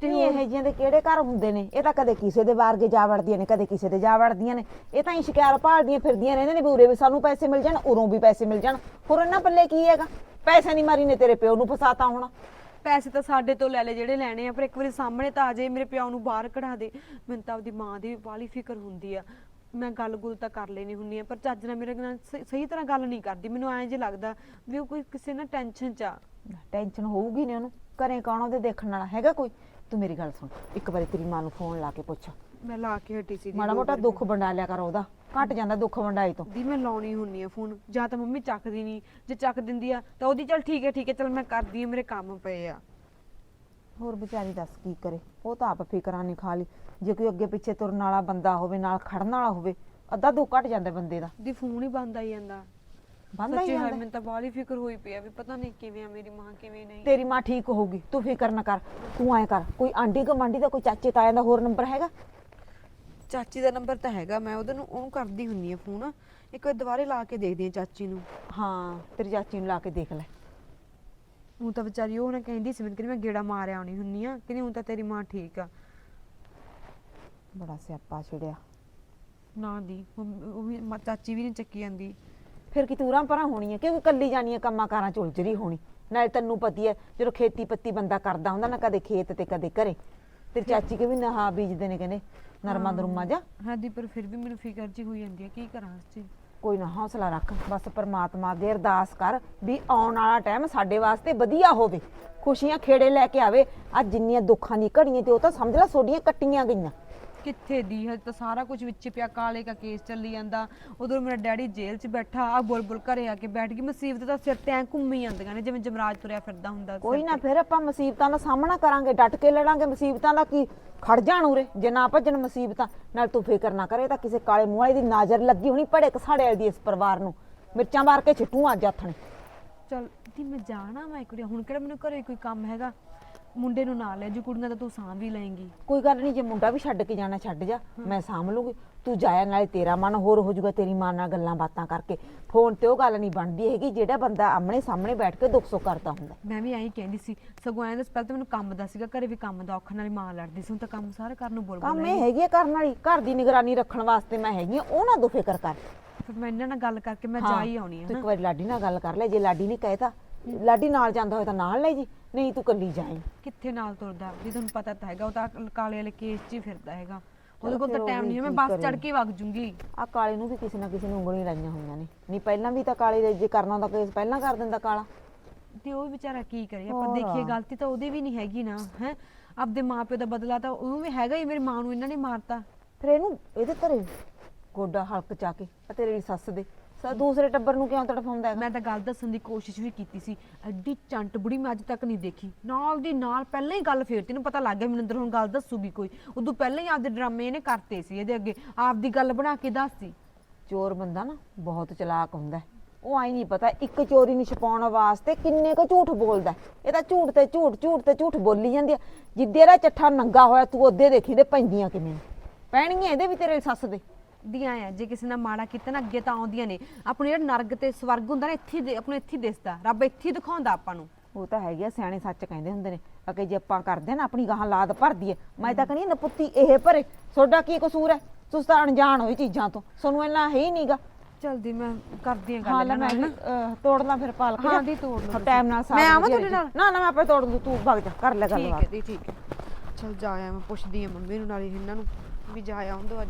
ਤੇ ਇਹ ਜਿਹੀਆਂ ਦੇ ਕਿਹੜੇ ਘਰ ਹੁੰਦੇ ਨੇ? ਇਹ ਤਾਂ ਕਦੇ ਕਿਸੇ ਦੇ ਵਾਰਗੇ ਜਾ ਵੜਦੀਆਂ ਨੇ ਕਦੇ ਕਿਸੇ ਦੇ ਜਾ ਵੜਦੀਆਂ ਨੇ। ਇਹ ਤਾਂ ਹੀ ਸ਼ਿਕਾਰ ਭਾਲਦੀਆਂ ਫਿਰਦੀਆਂ ਰਹਿੰਦੀਆਂ ਨੇ ਵੀ ਉਰੇ ਵੀ ਸਾਨੂੰ ਪੈਸੇ ਮਿਲ ਜਾਣ ਉਰੋਂ ਵੀ ਪੈਸੇ ਮਿਲ ਜਾਣ। ਹੋਰ ਇਹਨਾਂ ਪੱਲੇ ਕੀ ਹੈਗਾ? ਪੈਸੇ ਨਹੀਂ ਮਾਰੀ ਨੇ ਤੇਰੇ ਪਿਓ ਨੂੰ ਫਸਾਤਾ ਹੋਣਾ। ਪੈਸੇ ਤਾਂ ਸਾਡੇ ਤੋਂ ਲੈ ਲੈ ਜਿਹੜੇ ਲੈਣੇ ਆ ਪਰ ਇੱਕ ਵਾਰੀ ਸਾਹਮਣੇ ਤਾਂ ਆ ਜਾਏ ਮੇਰੇ ਪਿਓ ਨੂੰ ਬਾਹਰ ਕਢਾ ਦੇ। ਮੈਨੂੰ ਤਾਂ ਆਪਦੀ ਮਾਂ ਦੀ ਬਾਲੀ ਫਿਕਰ ਹੁੰਦੀ ਆ। ਮੈਂ ਗੱਲ ਗੁੱਲ ਤਾਂ ਕਰ ਲੈਣੀ ਹੁੰਨੀ ਆ ਪਰ ਚੱਜ ਨਾਲ ਮੇਰੇ ਨਾਲ ਸਹੀ- ਸਹੀ ਤਰ੍ਹਾਂ ਗੱਲ ਨਹੀਂ ਕਰਦੀ। ਮੈਨੂੰ ਐਂ ਜੇ ਲੱਗਦਾ ਵੀ ਉਹ ਕੋਈ ਕਿਸੇ ਨਾਲ ਟੈਨਸ਼ਨ ਚ ਆ। ਟੈਨਸ਼ਨ ਹੋਊਗੀ ਨੇ ਉਹਨੂੰ। ਘਰੇ ਕੌਣ ਉਹਦੇ ਦੇਖਣ ਵਾਲਾ ਹੈਗਾ ਕੋਈ? ਤੂੰ ਮੇਰੀ ਗੱਲ ਸੁਣ। ਇੱਕ ਵਾਰੀ ਤੇਰੀ ਮਾਂ ਨੂੰ ਫੋਨ ਲਾ ਕੇ ਪੁੱਛ। ਮੈਂ ਲਾ ਕੇ ਹਟੀ ਸੀ ਮਾੜਾ ਦੋ ਮੋਟਾ ਵਾਰੀ। ਦੁੱਖ ਵੰਡਾ ਲਿਆ ਕਰ ਉਹਦਾ। ਘਟ ਜਾਂਦਾ ਦੁੱਖ ਵੰਡਾਈ ਤੋਂ। ਦੀ ਮੈਂ ਲਾਉਣੀ ਹੁੰਨੀ ਆ ਫੋਨ ਜਾਂ ਤਾਂ ਮੰਮੀ ਚੱਕਦੀ ਨਹੀਂ। ਜੇ ਚੱਕ ਦਿੰਦੀ ਆ ਤਾਂ ਉਹਦੀ ਚੱਲ ਠੀਕ ਹੈ ਠੀਕ ਹੈ ਚੱਲ ਮੈਂ ਕਰਦੀ ਆ ਮੇਰੇ ਕੰਮ ਪਏ ਆ। ਹੋਰ ਵਿਚਾਰੀ ਦੱਸ ਕੀ ਕਰੇ? ਉਹ ਤਾਂ ਆਪ ਫਿਕਰਾਂ ਨਹੀਂ ਖਾ ਲਈ ਜੇ ਕੋਈ ਅੱਗੇ ਪਿੱਛੇ ਤੁਰਨ ਵਾਲਾ ਬੰਦਾ ਹੋਵੇ ਨਾਲ ਖੜਨ ਵਾਲਾ ਹੋਵੇ ਅੱਧਾ ਦੁੱਖ ਘਟ ਜਾਂਦਾ ਬੰਦੇ ਦਾ। ਦੀ ਫੋਨ ਹੀ ਬੰਦ ਆਈ ਜਾਂਦਾ। ਬੰਦਾ ਸੱਚੀ ਹਾਏ ਜਾਂਦਾ। ਮੈਨੂੰ ਤਾਂ ਬਾਲੀ ਫਿਕਰ ਹੋਈ ਪਈ ਆ ਵੀ ਪਤਾ ਨਹੀਂ ਕਿਵੇਂ ਆ ਮੇਰੀ ਮਾਂ ਕਿਵੇਂ ਨਹੀਂ। ਤੇਰੀ ਮਾਂ ਠੀਕ ਹੋਊਗੀ ਤੂੰ ਫਿਕਰ ਨਾ ਕਰ ਤੂੰ ਐ ਕਰ ਕੋਈ ਆਂਡੀ ਗਮਾਂਡੀ ਦਾ ਕੋਈ ਚਾਚੇ ਤਾਇਆਂ ਦਾ ਹੋਰ ਨੰਬਰ ਹੈਗਾ? ਚਾਚੀ ਦਾ ਨੰਬਰ ਤਾਂ ਹੈਗਾ ਮੈਂ ਉਹਦੇ ਨੂੰ ਉਹਨੂੰ ਕਰਦੀ ਹੁੰਨੀ ਆ ਫੋਨ ਇੱਕ ਵਾਰ ਦੁਬਾਰੇ ਲਾ ਕੇ ਦੇਖਦੀ ਆ ਚਾਚੀ ਨੂੰ। ਹਾਂ ਤੇਰੀ ਚਾਚੀ ਨੂੰ ਲਾ ਕੇ ਦੇਖ ਲੈ। ਉਹ ਤਾਂ ਵਿਚਾਰੀ ਉਹ ਨਾ ਕਹਿੰਦੀ ਸੀ ਮੈਨੂੰ ਕਹਿੰਦੀ ਮੈਂ ਗੇੜਾ ਮਾਰ ਆਉਣੀ ਹੁੰਨੀ ਆ ਕਹਿੰਦੀ ਹੁਣ ਤਾਂ ਤੇਰੀ ਮਾਂ ਠੀਕ ਆ। ਬੜਾ ਸਿਆਪਾ ਛਿੜਿਆ। ਨਾ ਦੀ ਮੰਮੀ- ਉਹ ਵੀ ਮਾਂ- ਚਾਚੀ ਵੀ ਨਹੀਂ ਚੱਕੀ ਜਾਂਦੀ। ਫਿਰ ਕੀ ਤੂਰਾਂ ਪਰਾਂ ਹੋਣੀ ਹੈ ਕਿਉਂਕਿ ਕੱਲੀ ਜਾਣੀ ਹੈ ਕੰਮਾਂ ਕਾਰਾਂ ਚ ਉਲਝ ਰਹੀ ਹੋਣੀ। ਨਾਲੇ ਤੈਨੂੰ ਪਤੀ ਹੈ ਜਦੋਂ ਖੇਤੀ ਪੱਤੀ ਬੰਦਾ ਕਰਦਾ ਹੁੰਦਾ ਨਾ ਕਦੇ ਖੇਤ ਤੇ ਕਦੇ ਘਰੇ। ਤੇਰੀ ਚਾਚੀ ਕੇ ਵੀ ਨਹਾ ਬੀਜਦੇ ਨੇ ਕਹਿੰਦੇ ਨਰਮਾ ਦਰੁਮਾ ਜਾ। ਹਾਂ ਦੀ ਪਰ ਫਿਰ ਵੀ ਮੈਨੂੰ ਫਿਕਰ ਜੀ ਹੋਈ ਜਾਂਦੀ ਆ ਕੀ ਕਰਾਂ ਇਸ ਚ ਕੋਈ ਨਾ ਹੌਸਲਾ ਰੱਖ ਬਸ ਪਰਮਾਤਮਾ ਅੱਗੇ ਅਰਦਾਸ ਕਰ ਵੀ ਆਉਣ ਵਾਲਾ ਟਾਈਮ ਸਾਡੇ ਵਾਸਤੇ ਵਧੀਆ ਹੋਵੇ। ਖੁਸ਼ੀਆਂ ਖੇੜੇ ਲੈ ਕੇ ਆਵੇ ਅੱਜ ਜਿੰਨੀਆਂ ਦੁੱਖਾਂ ਦੀ ਘੜੀਆਂ ਤੇ ਉਹ ਤਾਂ ਸਮਝ ਲੈ ਸੋਡੀਆਂ ਕੱਟੀਆਂ ਗਈਆਂ। ਕਿੱਥੇ ਦੀ ਹਜੇ ਤਾਂ ਸਾਰਾ ਕੁਝ ਵਿੱਚ ਪਿਆ ਕਾਲੇ ਦਾ ਕੇਸ ਚੱਲੀ ਜਾਂਦਾ। ਉਧਰ ਮੇਰਾ ਡੈਡੀ ਜੇਲ੍ਹ 'ਚ ਬੈਠਾ ਆ ਬੁਲਬੁਲ ਘਰੇ ਆ ਕੇ ਬੈਠ ਗਈ। ਮੁਸੀਬਤ ਤਾਂ ਸਿਰ ਤੇ ਐ ਘੁੰਮੀ ਜਾਂਦੀਆਂ ਨੇ ਜਿਵੇਂ ਜਮਰਾਜ ਤੁਰਿਆ ਫਿਰਦਾ ਹੁੰਦਾ ਸਿਰ ਕੋਈ ਨਾ ਤੇ। ਫਿਰ ਆਪਾਂ ਮੁਸੀਬਤਾਂ ਦਾ ਸਾਹਮਣਾ ਕਰਾਂਗੇ ਡਟ ਕੇ ਲੜਾਂਗੇ। ਮੁਸੀਬਤਾਂ ਦਾ ਕੀ? ਖੜ ਜਾਣ ਉਰੇ ਜੇ ਨਾ ਭੱਜਣ ਮੁਸੀਬਤਾਂ। ਨਾਲ ਤੂੰ ਫਿਕਰ ਨਾ ਕਰੇ ਤਾਂ ਕਿਸੇ ਕਾਲੇ ਮੂੰਹ ਵਾਲੀ ਦੀ ਨਜ਼ਰ ਲੱਗੀ ਹੋਣੀ ਭੜੇ ਕਸਾੜੇ ਵਾਲੀ ਦੀ ਇਸ ਪਰਿਵਾਰ ਨੂੰ। ਮਿਰਚਾਂ ਮਾਰ ਕੇ ਛਿੱਟੂ ਅੱਜ ਆਥਣੇ ਚੱਲ ਦੀ ਮੈਂ ਜਾਣਾ ਮੈਂ ਕੁੜੀ ਹੁਣ ਕਿਹੜਾ ਮੈਨੂੰ ਘਰੇ ਕੋਈ ਕੰਮ ਹੈਗਾ? ਮੁੰਡੇ ਨੂੰ ਨਾਲ ਲੈ ਜੂ ਕੁੜੀਆਂ ਤਾਂ ਤੂੰ ਸਾਂਭ ਵੀ ਲਏਂਗੀ। ਕੋਈ ਗੱਲ ਨਹੀਂ ਜੇ ਮੁੰਡਾ ਵੀ ਛੱਡ ਕੇ ਜਾਣਾ ਛੱਡ ਜਾ ਮੈਂ ਸਾਂਭ ਲੂੰਗੀ। ਤੂੰ ਜਾਇਆ ਨਾਲੇ ਤੇਰਾ ਮਨ ਹੋਰ ਹੋ ਜਾਊਗਾ ਤੇਰੀ ਮਾਂ ਨਾਲ ਗੱਲਾਂ ਬਾਤਾਂ ਕਰਕੇ। ਫੋਨ ਤੇ ਉਹ ਗੱਲ ਨਹੀਂ ਬਣਦੀ ਹੈਗੀ ਜਿਹੜਾ ਬੰਦਾ ਆਮਣੇ ਸਾਹਮਣੇ ਬੈਠ ਕੇ ਦੁੱਖ ਸੁੱਖ ਕਰਦਾ ਹੁੰਦਾ। ਮੈਂ ਵੀ ਐਂ ਕਹਿੰਦੀ ਸੀ ਸਗੋਂ ਐਂ ਦੱਸ ਪਹਿਲਾਂ ਤਾਂ ਮੈਨੂੰ ਕੰਮ ਦਾ ਸੀਗਾ ਘਰੇ ਵੀ ਕੰਮ ਦਾ ਔਖਾ ਨਾਲ ਹੀ ਮਾਂ ਲੜਦੀ ਸੀ ਹੁਣ ਤਾਂ ਕੰਮ ਸਾਰਾ ਕਰਨ ਨੂੰ ਬੋਲ ਬੋਲ ਕੰਮ ਇਹ ਹੈਗੀ ਆ ਕਰਨ ਵਾਲੀ ਘਰ ਦੀ ਨਿਗਰਾਨੀ ਰੱਖਣ ਵਾਸਤੇ ਮੈਂ ਹੈਗੀ ਆ ਉਹ ਨਾ ਤੂੰ ਫਿਕਰ ਕਰ। ਫਿਰ ਮੈਂ ਇਹਨਾਂ ਨਾਲ ਗੱਲ ਕਰਕੇ ਮੈਂ ਜਾ ਹਾਂ, ਹੀ ਆਉਣੀ ਆ ਤੂੰ ਇੱਕ ਵਾਰੀ ਲਾਡੀ ਨਾਲ ਗੱਲ ਕਰ ਲੈ ਜੇ ਲਾਡੀ ਨੇ ਕਹਿਤਾ ਲਾਡੀ ਨਾਲ ਜਾਂਦਾ ਹੋਇਆ ਤਾਂ ਨਾਲ ਲੈ ਜੀ ਨਹੀਂ ਤੂੰ ਕੱਲੀ ਜਾਏ ਕਿੱਥੇ ਨਾਲ ਤੁਰਦਾ? ਵੀ ਤੁਹਾਨੂੰ ਪਤਾ ਤਾਂ ਹੈਗਾ ਉਹ ਤਾਂ ਕਾਲੇ ਵਾਲੇ ਕੇਸ 'ਚ ਹੀ ਫਿਰਦਾ ਹੈਗਾ। ਉਹਦੇ ਕੋਲ ਤਾਂ ਟਾਈਮ ਨਹੀਂ ਹੈ ਮੈਂ ਬੱਸ। ਚੜ ਕੇ ਵਗ ਜੂੰਗੀ। ਆ ਕਾਲੇ ਨੂੰ ਵੀ ਕਿਸੇ ਨਾ ਕਿਸੇ ਨੂੰ ਉਂਗਲੀਆਂ ਲਾਈਆਂ ਹੋਈਆਂ ਨੇ। ਨਹੀਂ ਪਹਿਲਾਂ ਵੀ ਤਾਂ ਕਾਲੇ ਦੇ ਜੇ ਕਰਨਾ ਹੁੰਦਾ ਕੇਸ ਪਹਿਲਾਂ ਕਰ ਦਿੰਦਾ ਕਾਲਾ। ਤੇ ਉਹ ਵਿਚਾਰਾ ਕੀ ਕਰੇ? ਆਪਾਂ। ਦੇਖੀਏ ਗਲਤੀ ਤਾਂ ਉਹਦੀ ਵੀ ਨਹੀਂ ਹੈਗੀ ਨਾ ਹੈ? ਆਪਦੇ ਮਾਪਿਓ ਦਾ ਬਦਲਾ ਤਾਂ ਉਹਨੂੰ ਵੀ ਹੈਗਾ ਹੀ ਮੇਰੀ ਮਾਂ ਨੂੰ ਇਹਨਾਂ ਨੇ ਮਾਰਤਾ। ਫਿਰ ਇਹਨੂੰ ਇਹਦੇ ਘਰੇ ਗੋਡਾ ਹਲਕ ਚਾ ਕੇ ਤੇਰੀ ਸੱਸ ਦੇ। ਸ ਦੂਸਰੇ ਟੱਬਰ ਨੂੰ ਕਿਉਂ ਤੜਫਾਉਂਦਾ ਹੈਗਾ? ਮੈਂ ਤਾਂ ਗੱਲ ਦੱਸਣ ਦੀ ਕੋਸ਼ਿਸ਼ ਵੀ ਕੀਤੀ ਸੀ। ਐਡੀ ਚੰਟ ਬੁੜੀ ਮੈਂ ਅੱਜ ਤੱਕ ਨਹੀਂ ਦੇਖੀ। ਨਾਲ ਦੀ ਨਾਲ ਪਹਿਲਾਂ ਹੀ ਗੱਲ ਫੇਰਤੀ ਨੂੰ ਪਤਾ ਲੱਗ ਗਿਆ ਮੈਨੂੰ ਅੰਦਰ ਹੁਣ ਗੱਲ ਦੱਸੂਗੀ ਕੋਈ। ਉਦੋਂ ਪਹਿਲਾਂ ਹੀ ਆਪਦੇ ਡਰਾਮੇ ਇਹਨੇ ਕਰਤੇ ਸੀ ਇਹਦੇ ਅੱਗੇ। ਆਪਦੀ ਗੱਲ ਬਣਾ ਕੇ ਦੱਸਤੀ ਚੋਰ ਬੰਦਾ ਨਾ ਬਹੁਤ ਚਲਾਕ ਹੁੰਦਾ ਹੈ। ਉਹ ਆਈ ਨਹੀਂ ਪਤਾ ਇੱਕ ਚੋਰੀ ਨੂੰ ਛਪਾਉਣ ਵਾਸਤੇ ਕਿੰਨੇ ਕੁ ਝੂਠ ਬੋਲਦਾ ਹੈ। ਇਹ ਤਾਂ ਝੂਠ ਤੇ ਝੂਠ ਝੂਠ ਤੇ ਝੂਠ ਬੋਲੀ ਜਾਂਦੀ ਆ ਜਿੱਦੇ ਦਾ ਚੱਠਾ ਨੰਗਾ ਹੋਇਆ ਤੂੰ ਉਹਦੇ ਦੇਖੀ ਦੇ ਪੈਂਦੀਆਂ ਕਿਵੇਂ ਨੇ। ਪੈਣਗੀਆਂ ਇਹਦੇ ਵੀ ਤੇਰੇ ਸੱਸ ਦੇ। ਦੀਆਂ ਆ ਜੇ ਕਿਸੇ ਨਾਲ ਮਾੜਾ ਕੀਤਾ ਨਾ ਅੱਗੇ ਤਾਂ ਆਉਂਦੀਆਂ ਨੇ। ਆਪਣੇ ਜਿਹੜਾ ਨਰਗ ਤੇ ਸਵਰਗ ਹੁੰਦਾ ਨਾ ਇੱਥੇ ਦੇ- ਆਪਣੇ ਇੱਥੇ ਹੀ ਦਿਸਦਾ। ਰੱਬ ਇੱਥੇ ਹੀ ਦਿਖਾਉਂਦਾ ਆਪਾਂ ਨੂੰ। ਉਹ ਤਾਂ ਹੈਗੀ ਆ ਸਿਆਣੇ ਸੱਚ ਕਹਿੰਦੇ ਹੁੰਦੇ ਨੇ। ਅਕੇ ਜੇ ਆਪਾਂ ਕਰਦੇ ਨਾ ਆਪਣੀ ਗਾਹਾਂ ਲਾਦ ਭਰ ਦਈਏ। ਮੈਂ ਤਾਂ ਕਹਿੰਦੀ ਨਪੁੱਤੀ ਇਹ ਭਰੇ। ਤੁਹਾਡਾ ਕੀ ਕਸੂਰ ਹੈ ਤੁਸੀਂ ਤਾਂ ਅਣਜਾਣ ਹੋਈ ਚੀਜ਼ਾਂ ਤੋਂ। ਤੁਹਾਨੂੰ ਇੰਨਾ ਹੈ ਹੀ ਨਹੀਂਗਾ। ਚਲਦੀ ਮੈਂ ਕਰਦੀ ਹਾਂ ਗੱਲ ਲੈ ਇਹਨਾਂ ਮੈਂ ਨਾਲ ਵੀ, ਅਹ, ਤੋੜ ਲਾਂ ਫਿਰ ਪਾਲਕ ਹਾਂ ਦੀ ਤੋੜ ਲਓ ਟਾਈਮ ਨਾਲ ਸਾਗ ਮੈਂ ਆਵਾਂ ਤੁਹਾਡੇ ਨਾਲ? ਨਾ ਨਾ ਮੈਂ ਆਪੇ ਤੋੜ ਦੂੰ ਤੂੰ ਭਗ ਜਾ ਕਰ ਲੈ ਠੀਕ ਗੱਲਬਾਤ। ਹੈ ਦੀ ਠੀਕ ਹੈ ਚਲ ਜਾ ਆ ਮੈਂ ਪੁੱਛਦੀ ਹਾਂ ਮੰਮੀ ਨੂੰ ਨਾਲੇ ਇਹਨਾਂ ਨੂੰ ਵੀ ਜਾ ਆਉਣ ਦਿਓ ਅੱਜ।